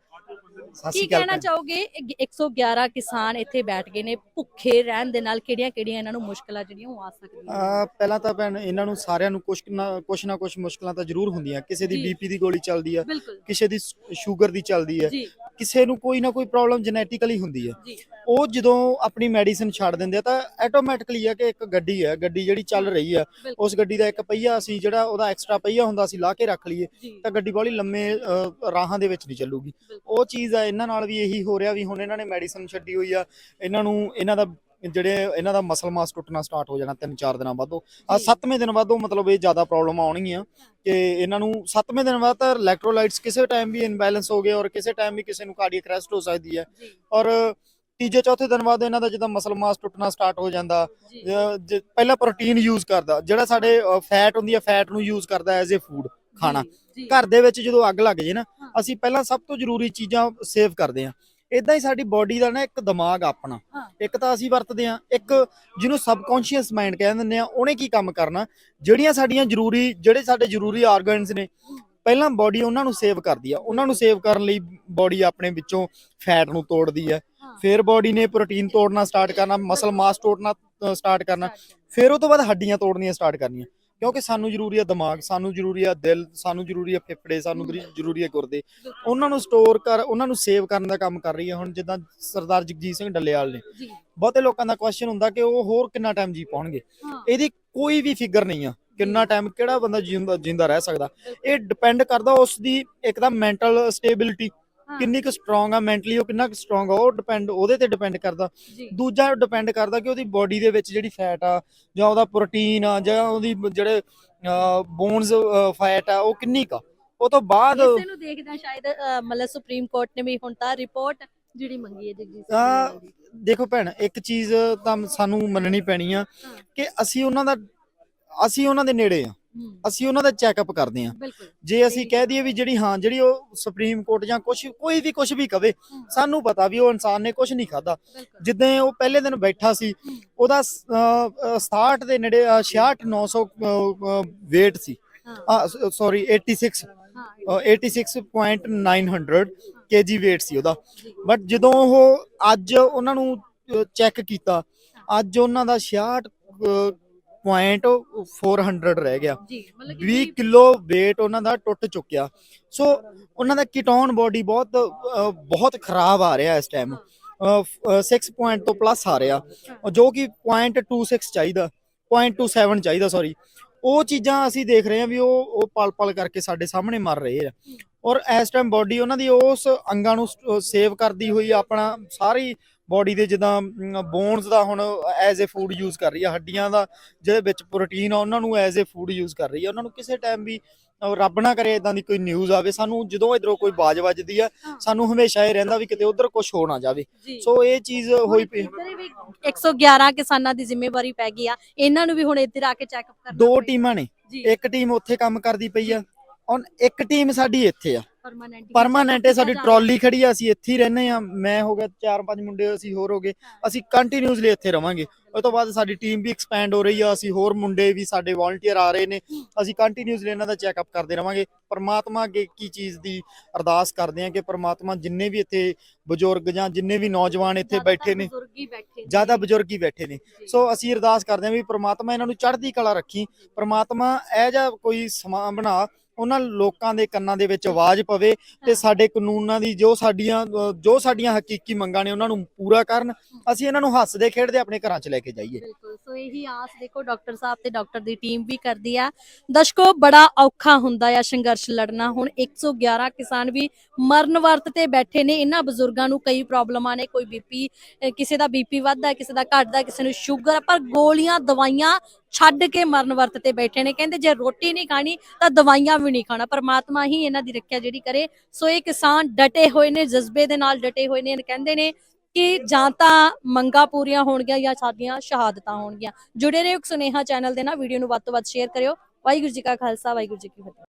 ਕੀ ਕਹਿਣਾ ਚਾਹੋਗੇ? ਇਹ 111 ਕਿਸਾਨ ਇੱਥੇ ਬੈਠ ਗਏ ਨੇ ਭੁੱਖੇ ਰਹਿਣ ਦੇ ਨਾਲ ਕਿਹੜੀਆਂ ਕਿਹੜੀਆਂ ਇਹਨਾਂ ਨੂੰ ਮੁਸ਼ਕਲਾਂ ਜਿਹੜੀਆਂ ਉਹ ਆ ਸਕਦੀਆਂ ਪਹਿਲਾਂ ਤਾਂ ਭੈਣ ਇਹਨਾਂ ਨੂੰ ਸਾਰਿਆਂ ਨੂੰ ਕੁਛ ਨਾ ਕੁਛ ਨਾ ਕੁਛ ਮੁਸ਼ਕਲਾਂ ਤਾਂ ਜ਼ਰੂਰ ਹੁੰਦੀਆਂ। ਕਿਸੇ ਦੀ। ਬੀਪੀ ਦੀ ਗੋਲੀ ਚੱਲਦੀ ਬਿਲਕੁਲ। ਕਿਸੇ ਦੀ ਸ਼ੂਗਰ ਦੀ ਚੱਲਦੀ ਜੀ। ਕਿਸੇ ਨੂੰ ਕੋਈ ਨਾ ਕੋਈ ਪ੍ਰੋਬਲਮ ਜੈਨੇਟਿਕਲੀ ਹੁੰਦੀ ਹੈ ਉਹ ਜਦੋਂ ਆਪਣੀ ਮੈਡੀਸਿਨ ਛੱਡ ਦਿੰਦੇ ਆ ਤਾਂ ਆਟੋਮੈਟਿਕਲੀ ਹੈ ਕਿ ਇੱਕ ਗੱਡੀ ਹੈ ਗੱਡੀ ਜਿਹੜੀ ਚੱਲ ਰਹੀ ਬਿਲਕੁਲ। ਉਸ ਗੱਡੀ ਦਾ ਇੱਕ ਪਹੀਆ ਅਸੀਂ ਜਿਹੜਾ ਉਹਦਾ ਐਕਸਟਰਾ ਪਹੀਆ ਹੁੰਦਾ ਸੀ ਲਾ ਕੇ ਰੱਖ ਲਈਏ ਤਾਂ ਗੱਡੀ ਬੜੀ ਲੰਮੇ ਰਾਹਾਂ ਦੇ ਵਿੱਚ ਨਹੀਂ ਚੱਲੂਗੀ। ਉਹ ਚੀਜ਼ ਆ ਇਹਨਾਂ ਨਾਲ ਵੀ ਇਹੀ ਹੋ ਰਿਹਾ ਵੀ ਹੁਣ ਇਹਨਾਂ ਨੇ ਮੈਡੀਸਿਨ ਛੱਡੀ ਹੋਈ ਆ। ਇਹਨਾਂ ਨੂੰ ਇਹਨਾਂ ਦਾ ਜਿਹੜੇ ਇਹਨਾਂ ਦਾ ਮਸਲ ਮਾਸ ਟੁੱਟਣਾ ਸਟਾਰਟ ਹੋ ਜਾਣਾ ਤਿੰਨ ਚਾਰ ਦਿਨਾਂ ਬਾਅਦੋਂ ਆ। ਸੱਤਵੇਂ ਦਿਨ ਬਾਅਦੋਂ ਮਤਲਬ ਇਹ ਜ਼ਿਆਦਾ ਪ੍ਰੋਬਲਮ ਆਉਣਗੀਆਂ ਕਿ ਇਹਨਾਂ ਨੂੰ ਸੱਤਵੇਂ ਦਿਨ ਬਾਅਦ ਤਾਂ ਇਲੈਕਟ੍ਰੋਲਾਈਟਸ ਕਿਸੇ ਟਾਈਮ ਵੀ ਇਨਬੈਲੈਂਸ ਹੋ ਗਏ ਔਰ ਕਿਸੇ ਟਾਈਮ ਵੀ ਕਿਸੇ ਨੂੰ ਕਾਰਡੀਅਕ ਅਰੈਸਟ ਹੋ ਸਕਦੀ ਹੈ। ਔਰ ਤੀਜੇ ਚੌਥੇ ਦਿਨ ਬਾਅਦ ਇਹਨਾਂ ਦਾ ਜਿੱਦਾਂ ਮਸਲ ਮਾਸ ਟੁੱਟਣਾ ਸਟਾਰਟ ਹੋ ਜਾਂਦਾ ਪਹਿਲਾਂ ਪ੍ਰੋਟੀਨ ਯੂਜ਼ ਕਰਦਾ ਜਿਹੜਾ ਸਾਡੇ ਫੈਟ ਹੁੰਦੀ ਹੈ ਫੈਟ ਨੂੰ ਯੂਜ਼ ਕਰਦਾ ਐਜ਼ ਅ ਫੂਡ ਖਾਣਾ। ਘਰ ਦੇ ਵਿੱਚ ਜਦੋਂ ਅੱਗ ਲੱਗ ਜੇ ਨਾ। ਅਸੀਂ ਪਹਿਲਾਂ ਸਭ ਤੋਂ ਜ਼ਰੂਰੀ ਚੀਜ਼ਾਂ ਸੇਵ ਕਰਦੇ ਹਾਂ। ਇਦਾਂ ਹੀ ਸਾਡੀ ਬਾਡੀ ਦਾ ਨਾ ਇੱਕ ਦਿਮਾਗ ਆ ਆਪਣਾ। ਇੱਕ ਤਾਂ ਅਸੀਂ ਵਰਤਦੇ ਹਾਂ ਇੱਕ ਜਿਹਨੂੰ ਸਬਕੌਂਸ਼ੀਅਸ ਮਾਈਂਡ ਕਹਿ ਦਿੰਦੇ ਆ ਉਹਨੇ ਕੀ ਕੰਮ ਕਰਨਾ? ਜਿਹੜੀਆਂ ਸਾਡੀਆਂ ਜ਼ਰੂਰੀ ਜਿਹੜੇ ਸਾਡੇ ਜ਼ਰੂਰੀ ਆਰਗਨਸ ਨੇ ਪਹਿਲਾਂ ਬਾਡੀ ਉਹਨਾਂ ਨੂੰ ਸੇਵ ਕਰਦੀ ਆ। ਉਹਨਾਂ ਨੂੰ ਸੇਵ ਕਰਨ ਲਈ ਬਾਡੀ ਆਪਣੇ ਵਿੱਚੋਂ ਫੈਟ ਨੂੰ ਤੋੜਦੀ ਹਾਂ। ਫਿਰ ਬਾਡੀ ਨੇ ਪ੍ਰੋਟੀਨ ਤੋੜਨਾ ਸਟਾਰਟ ਕਰਨਾ ਮਸਲ ਮਾਸ ਤੋੜਨਾ ਸਟਾਰਟ ਕਰਨਾ। ਫਿਰ ਉਹ ਤੋਂ ਬਾਅਦ ਹੱਡੀਆਂ ਤੋੜਨੀਆਂ ਸਟਾਰਟ ਕਰਨੀਆਂ। ਕਿਉਂਕਿ ਸਾਨੂੰ ਜ਼ਰੂਰੀ ਆ ਦਿਮਾਗ ਸਾਨੂੰ ਜ਼ਰੂਰੀ ਆ ਦਿਲ ਸਾਨੂੰ ਜ਼ਰੂਰੀ ਆ ਫੇਫੜੇ ਸਾਨੂੰ ਜ਼ਰੂਰੀ- ਆ ਗੁਰਦੇ। ਉਹਨਾਂ ਨੂੰ ਸਟੋਰ ਕਰ ਉਹਨਾਂ ਨੂੰ ਸੇਵ ਕਰਨ ਦਾ ਕੰਮ ਕਰ ਰਹੀ ਹੈ ਹੁਣ ਜਿੱਦਾਂ ਸਰਦਾਰ ਜਗਜੀਤ ਸਿੰਘ ਡੱਲੇਵਾਲ ਨੇ। ਬਹੁਤੇ ਲੋਕਾਂ ਦਾ ਕੁਐਸਚਨ ਹੁੰਦਾ ਕਿ ਉਹ ਹੋਰ ਕਿੰਨਾ ਟਾਈਮ ਜੀ ਪਾਉਣਗੇ? ਇਹਦੀ ਕੋਈ ਵੀ ਫਿਗਰ ਨਹੀਂ ਆ ਕਿੰਨਾ ਟਾਈਮ ਕਿਹੜਾ ਬੰਦਾ ਜਿੰਦਾ ਜਿੰਦਾ ਰਹਿ ਸਕਦਾ। ਇਹ ਡਿਪੈਂਡ ਕਰਦਾ ਉਸ ਦੀ ਇੱਕ ਤਾਂ ਮੈਂਟਲ ਸਟੇਬਿਲਿਟੀ। ਕਿੰਨੀ ਕੁ ਸਟਰੋਂਗ ਆ ਮੈਂਟਲੀ ਉਹ ਕਿੰਨਾ ਕੁ ਸਟਰੋਂਗ ਆ ਉਹ ਡਿਪੈਂਡ ਉਹਦੇ ਤੇ ਡਿਪੈਂਡ ਕਰਦਾ। ਦੂਜਾ ਡਿਪੈਂਡ ਕਰਦਾ ਕਿ ਉਹਦੀ ਬਾਡੀ ਦੇ ਵਿੱਚ ਜਿਹੜੀ ਫੈਟ ਆ ਜਾਂ ਉਹਦਾ ਪ੍ਰੋਟੀਨ ਆ ਜਾਂ ਉਹਦੀ ਜਿਹੜੇ ਬੋਨਸ ਫੈਟ ਆ ਉਹ ਕਿੰਨੀ ਕਾ ਉਹ ਤੋਂ ਬਾਅਦ ਇਸੇ ਨੂੰ ਦੇਖਦਾ ਸ਼ਾਇਦ ਮਤਲਬ ਸੁਪਰੀਮ ਕੋਰਟ ਨੇ ਵੀ ਹੁਣ ਤਾਂ ਰਿਪੋਰਟ ਜਿਹੜੀ ਮੰਗੀ ਹੈ ਜਗਜੀਤ ਸਿੰਘ ਦੀ। ਦੇਖੋ ਭੈਣ ਇੱਕ ਚੀਜ਼ ਤਾਂ ਸਾਨੂੰ ਮੰਨਣੀ ਪੈਣੀ ਆ। ਕਿ ਅਸੀਂ ਉਹਨਾਂ ਦਾ ਅਸੀਂ ਉਹਨਾਂ ਦੇ ਨੇੜੇ ਆ। ਅਸੀਂ ਉਹਨਾਂ ਦਾ ਚੈੱਕਅਪ ਕਰਦੇ ਆ ਬਿਲਕੁਲ। ਜੇ ਅਸੀਂ ਕਹਿ ਦਈਏ ਵੀ ਜਿਹੜੀ ਹਾਂ ਜਿਹੜੀ ਉਹ ਸੁਪਰੀਮ ਕੋਰਟ ਜਾਂ ਕੁਝ ਕੋਈ ਵੀ ਕੁਝ ਵੀ ਕਵੇ ਹੂੰ। ਸਾਨੂੰ ਪਤਾ ਵੀ ਉਹ ਇਨਸਾਨ ਨੇ ਕੁਝ ਨਹੀਂ ਖਾਦਾ ਜਿੱਦਾਂ ਉਹ ਪਹਿਲੇ ਦਿਨ ਬੈਠਾ ਸੀ ਹੂੰ। ਉਹਦਾ ਸ- ਅਹ, ਅਹ, 67 ਦੇ ਨੇੜੇ ਅਹ, 66 900 weight ਸੀ। ਹਾਂ। ਸੌਰੀ 86 ਹਾਂ ਅਹ, 86.900 kg weight ਸੀ ਉਹਦਾ। ਬਟ ਜਦੋਂ ਉਹ ਅੱਜ ਉਹਨਾਂ ਨੂੰ ਚੈੱਕ ਕੀਤਾ ਅੱਜ ਉਹਨਾਂ ਦਾ 66.400 ਰਹਿ ਗਿਆ। ਜੀ ਮਤਲਬ ਕਿ 20 ਕਿਲੋ weight ਉਹਨਾਂ ਦਾ ਟੁੱਟ ਚੁੱਕਿਆ। ਸੋ ਉਹਨਾਂ ਦਾ ਕੀਟੋਨ ਬਾਡੀ ਬਹੁਤ ਬਹੁਤ ਖਰਾਬ ਆ ਰਿਹਾ ਇਸ ਟਾਈਮ 6 ਪੁਆਇੰਟ ਤੋਂ ਪਲੱਸ ਆ ਰਿਹਾ। ਜੋ ਕਿ 0.26 ਚਾਹੀਦਾ 0.27 ਚਾਹੀਦਾ ਸੌਰੀ ਉਹ ਚੀਜ਼ਾਂ ਅਸੀਂ ਦੇਖ ਰਹੇ ਹਾਂ ਵੀ ਉਹ ਉਹ ਪਲ ਪਲ ਕਰਕੇ ਸਾਡੇ ਸਾਹਮਣੇ ਮਰ ਰਹੇ ਆ। ਔਰ ਇਸ ਟਾਈਮ ਬਾਡੀ ਉਹਨਾਂ ਦੀ ਉਸ ਅੰਗਾਂ ਨੂੰ ਸੇਵ ਕਰਦੀ ਹੋਈ ਆਪਣਾ ਸਾਰੀ ਬਾਡੀ ਦੇ ਜਿੱਦਾਂ ਬੋਨਸ ਦਾ ਹੁਣ ਐਜ਼ ਅ ਫੂਡ ਯੂਜ਼ ਕਰ ਰਹੀ ਆ ਹੱਡੀਆਂ ਦਾ ਜਿਹਦੇ ਵਿੱਚ ਪ੍ਰੋਟੀਨ ਆ ਉਹਨਾਂ ਨੂੰ ਐਜ਼ ਅ ਫੂਡ ਯੂਜ਼ ਕਰ ਰਹੀ ਆ। ਉਹਨਾਂ ਨੂੰ ਕਿਸੇ ਟਾਈਮ ਵੀ ਰੱਬ ਨਾ ਕਰੇ ਇਦਾਂ ਦੀ ਕੋਈ ਨਿਊਜ਼ ਆਵੇ। ਸਾਨੂੰ ਜਦੋਂ ਇਧਰੋਂ ਕੋਈ ਬਾਜ ਵੱਜਦੀ ਆ। ਸਾਨੂੰ ਹਮੇਸ਼ਾ ਇਹ ਰਹਿੰਦਾ ਵੀ ਕਿਤੇ ਉਧਰ ਕੁਝ ਹੋ ਨਾ ਜਾਵੇ। ਸੋ ਇਹ ਚੀਜ਼ ਹੋਈ ਪਈ। ਇੱਧਰ ਵੀ 111 ਕਿਸਾਨਾਂ ਦੀ ਜ਼ਿੰਮੇਵਾਰੀ ਪੈ ਗਈ ਆ। ਇਹਨਾਂ ਨੂੰ ਵੀ ਹੁਣ ਇੱਧਰ ਆ ਕੇ ਚੈੱਕਅਪ ਕਰਨਾ ਦੋ। ਟੀਮਾਂ ਨੇ। ਇੱਕ ਟੀਮ ਉੱਥੇ ਕੰਮ ਕਰਦੀ ਪਈ ਆ। ਔਰ ਇੱਕ ਟੀਮ ਸਾਡੀ ਇੱਥੇ ਆ। ਪਰਮਾਨੈਂਟ ਪਰਮਾਨੈਂਟ ਹੈ ਸਾਡੀ ਟਰਾਲੀ ਖੜੀ ਆ ਅਸੀਂ ਇੱਥੇ ਹੀ ਰਹਿੰਦੇ ਆ ਮੈਂ ਹੋ ਗਿਆ ਚਾਰ ਪੰਜ ਮੁੰਡੇ ਅਸੀਂ ਹੋਰ ਹੋ ਗਏ। ਅਸੀਂ ਕੰਟੀਨਿਊਸਲੀ ਇੱਥੇ ਰਵਾਂਗੇ। ਉਸ ਤੋਂ ਬਾਅਦ ਸਾਡੀ ਟੀਮ ਵੀ ਐਕਸਪੈਂਡ ਹੋ ਰਹੀ ਆ ਅਸੀਂ ਹੋਰ ਮੁੰਡੇ ਵੀ ਸਾਡੇ ਵॉलੰਟੀਅਰ ਆ ਰਹੇ ਨੇ। ਅਸੀਂ ਕੰਟੀਨਿਊਸਲੀ ਇਹਨਾਂ ਦਾ ਚੈੱਕਅਪ ਕਰਦੇ ਰਵਾਂਗੇ। ਪਰਮਾਤਮਾ ਅੱਗੇ ਕੀ ਚੀਜ਼ ਦੀ ਅਰਦਾਸ ਕਰਦੇ ਆ ਕਿ ਪਰਮਾਤਮਾ ਜਿੰਨੇ ਵੀ ਇੱਥੇ ਬਜ਼ੁਰਗ ਜਾਂ ਜਿੰਨੇ ਵੀ ਨੌਜਵਾਨ ਇੱਥੇ ਬੈਠੇ ਨੇ ਜ਼ਿਆਦਾ ਬਜ਼ੁਰਗ ਹੀ ਬੈਠੇ ਨੇ। ਜੀ। ਸੋ ਅਸੀਂ ਅਰਦਾਸ ਕਰਦੇ ਹਾਂ ਵੀ ਪ੍ਰਮਾਤਮਾ ਇਹਨਾਂ ਨੂੰ ਚੜ੍ਹਦੀ ਕਲਾ ਰੱਖੀ। ਪ੍ਰਮਾਤਮਾ ਇਹ ਜਿਹਾ ਕੋਈ ਸਮਾਂ ਬਣਾ ਉਹਨਾਂ ਲੋਕਾਂ ਦੇ ਕੰਨਾਂ ਦੇ ਵਿੱਚ ਆਵਾਜ਼ ਪਵੇ ਤੇ। ਸਾਡੇ ਕਾਨੂੰਨਾਂ ਦੀ ਜੋ ਸਾਡੀਆਂ ਜੋ ਸਾਡੀਆਂ ਹਕੀਕੀ ਮੰਗਾਂ ਨੇ ਉਹਨਾਂ ਨੂੰ ਪੂਰਾ ਕਰਨ ਅਸੀਂ ਇਹਨਾਂ ਨੂੰ ਹੱਸਦੇ ਖੇਡਦੇ ਆਪਣੇ ਘਰਾਂ 'ਚ ਲੈ ਕੇ ਜਾਈਏ। ਬਿਲਕੁਲ ਸੋ ਇਹੀ ਆਸ ਦੇਖੋ ਡਾਕਟਰ ਸਾਹਿਬ ਤੇ ਡਾਕਟਰ ਦੀ ਟੀਮ ਵੀ ਕਰਦੀ ਆ। ਦਰਸ਼ਕੋ ਬੜਾ ਔਖਾ ਹੁੰਦਾ ਆ ਸੰਘਰਸ਼ ਲੜਨਾ। ਹੁਣ 111 ਕਿਸਾਨ ਵੀ ਮਰਨ ਵਰਤ ਤੇ ਬੈਠੇ ਨੇ। ਇਹਨਾਂ ਬਜ਼ੁਰਗਾਂ ਨੂੰ ਕਈ ਪ੍ਰੋਬਲਮਾਂ ਨੇ। ਕੋਈ ਬੀਪੀ ਕਿਸੇ ਦਾ ਬੀਪੀ ਵੱਧਦਾ ਕਿਸੇ ਦਾ ਘਟਦਾ ਕਿਸੇ ਨੂੰ ਸ਼ੂਗਰ। ਪਰ ਗੋਲੀਆਂ ਦਵਾਈਆਂ ਛੱਡ ਕੇ ਮਰਨ ਵਰਤ ਤੇ ਬੈਠੇ ਨੇ, ਕਹਿੰਦੇ ਜੇ ਰੋਟੀ ਨਹੀਂ ਖਾਣੀ ਤਾਂ ਦਵਾਈਆਂ ਵੀ ਨਹੀਂ ਖਾਣਾ। ਪਰਮਾਤਮਾ ਹੀ ਇਹਨਾਂ ਦੀ ਰੱਖਿਆ ਜਿਹੜੀ ਕਰੇ। ਸੋ ਇਹ ਕਿਸਾਨ ਡਟੇ ਹੋਏ ਨੇ, ਜਜ਼ਬੇ ਦੇ ਨਾਲ ਡਟੇ ਹੋਏ ਨੇ ਕਹਿੰਦੇ ਨੇ ਕਿ ਜਾਂ ਤਾਂ ਮੰਗਾਂ ਪੂਰੀਆਂ ਹੋਣਗੀਆਂ ਜਾਂ ਸਾਡੀਆਂ ਸ਼ਹਾਦਤਾਂ ਹੋਣਗੀਆਂ। ਜੁੜੇ ਰਹੋ ਇੱਕ ਸੁਨੇਹਾ ਚੈਨਲ ਦੇ ਨਾਲ, ਵੀਡੀਓ ਨੂੰ ਵੱਧ ਤੋਂ ਵੱਧ ਸ਼ੇਅਰ ਕਰਿਓ। ਵਾਹਿਗੁਰੂ ਜੀ ਕਾ ਖਾਲਸਾ, ਵਾਹਿਗੁਰੂ ਜੀ ਕੀ ਫਤਿਹ।